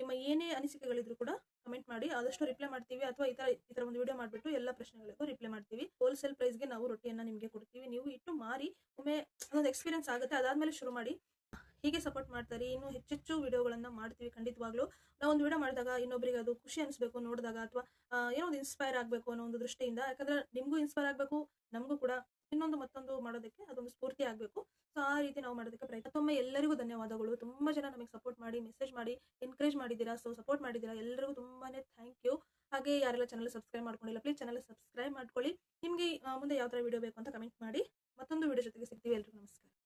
ನಿಮ್ಮ ಏನೇ ಅನಿಸಿಕೆಗಳಿದ್ರು ಕೂಡ ಕಮೆಂಟ್ ಮಾಡಿ. ಆದಷ್ಟು ರಿಪ್ಲೈ ಮಾಡ್ತೀವಿ ಅಥವಾ ಈ ಥರ ಈ ಥರ ಒಂದು ವಿಡಿಯೋ ಮಾಡಿಬಿಟ್ಟು ಎಲ್ಲ ಪ್ರಶ್ನೆಗಳಿಗೂ ರಿಪ್ಲೈ ಮಾಡ್ತೀವಿ. ಹೋಲ್ಸೇಲ್ ಪ್ರೈಸ್ಗೆ ನಾವು ರೊಟ್ಟಿಯನ್ನು ನಿಮಗೆ ಕೊಡ್ತೀವಿ. ನೀವು ಇಟ್ಟು ಮಾರಿ, ಒಮ್ಮೆ ಅದೊಂದು ಎಕ್ಸ್ಪೀರಿಯನ್ಸ್ ಆಗುತ್ತೆ. ಅದಾದಮೇಲೆ ಶುರು ಮಾಡಿ. ಹೀಗೆ ಸಪೋರ್ಟ್ ಮಾಡ್ತಾರೆ, ಇನ್ನು ಹೆಚ್ಚೆಚ್ಚು ವಿಡಿಯೋಗಳನ್ನು ಮಾಡ್ತೀವಿ ಖಂಡಿತವಾಗ್ಲೂ. ನಾವು ಒಂದು ವಿಡಿಯೋ ಮಾಡಿದಾಗ ಇನ್ನೊಬ್ಬರಿಗೆ ಅದು ಖುಷಿ ಅನಿಸ್ಬೇಕು ನೋಡಿದಾಗ ಅಥವಾ ಏನೋ ಒಂದು ಇನ್ಸ್ಪೈರ್ ಆಗಬೇಕು ಅನ್ನೋ ಒಂದು ದೃಷ್ಟಿಯಿಂದ, ಯಾಕಂದ್ರೆ ನಿಮಗೂ ಇನ್ಸ್ಪೈರ್ ಆಗಬೇಕು, ನಮಗೂ ಕೂಡ ಇನ್ನೊಂದು ಮತ್ತೊಂದು ಮಾಡೋದಕ್ಕೆ ಅದೊಂದು ಸ್ಫೂರ್ತಿ ಆಗಬೇಕು. ಸೊ ಆ ರೀತಿ ನಾವು ಮಾಡೋದಕ್ಕೆ ಪ್ರಯತ್ನ. ಎಲ್ಲರಿಗೂ ಧನ್ಯವಾದಗಳು. ತುಂಬ ಜನ ನಮಗೆ ಸಪೋರ್ಟ್ ಮಾಡಿ ಮೆಸೇಜ್ ಮಾಡಿ ಎನ್ಕರೇಜ್ ಮಾಡಿದ್ದೀರಾ ಸೊ ಸಪೋರ್ಟ್ ಮಾಡಿದ್ದೀರಾ ಎಲ್ಲರಿಗೂ ತುಂಬಾನೇ ಥ್ಯಾಂಕ್ ಯು ಹಾಗೆ ಯಾರೆಲ್ಲ ಚಾನಲ್ ಸಬ್ಸ್ಕ್ರೈಬ್ ಮಾಡ್ಕೊಂಡಿಲ್ಲ ಪ್ಲೀಸ್ ಚಾನಲ್ ಸಬ್ಸ್ಕ್ರೈಬ್ ಮಾಡ್ಕೊಳ್ಳಿ. ನಿಮಗೆ ಮುಂದೆ ಯಾವ ಥರ ವಿಡಿಯೋ ಬೇಕು ಅಂತ ಕಮೆಂಟ್ ಮಾಡಿ. ಮತ್ತೊಂದು ವಿಡಿಯೋ ಜೊತೆಗೆ ಸಿಗ್ತೀವಿ ಎಲ್ರಿಗೂ. ನಮಸ್ಕಾರ.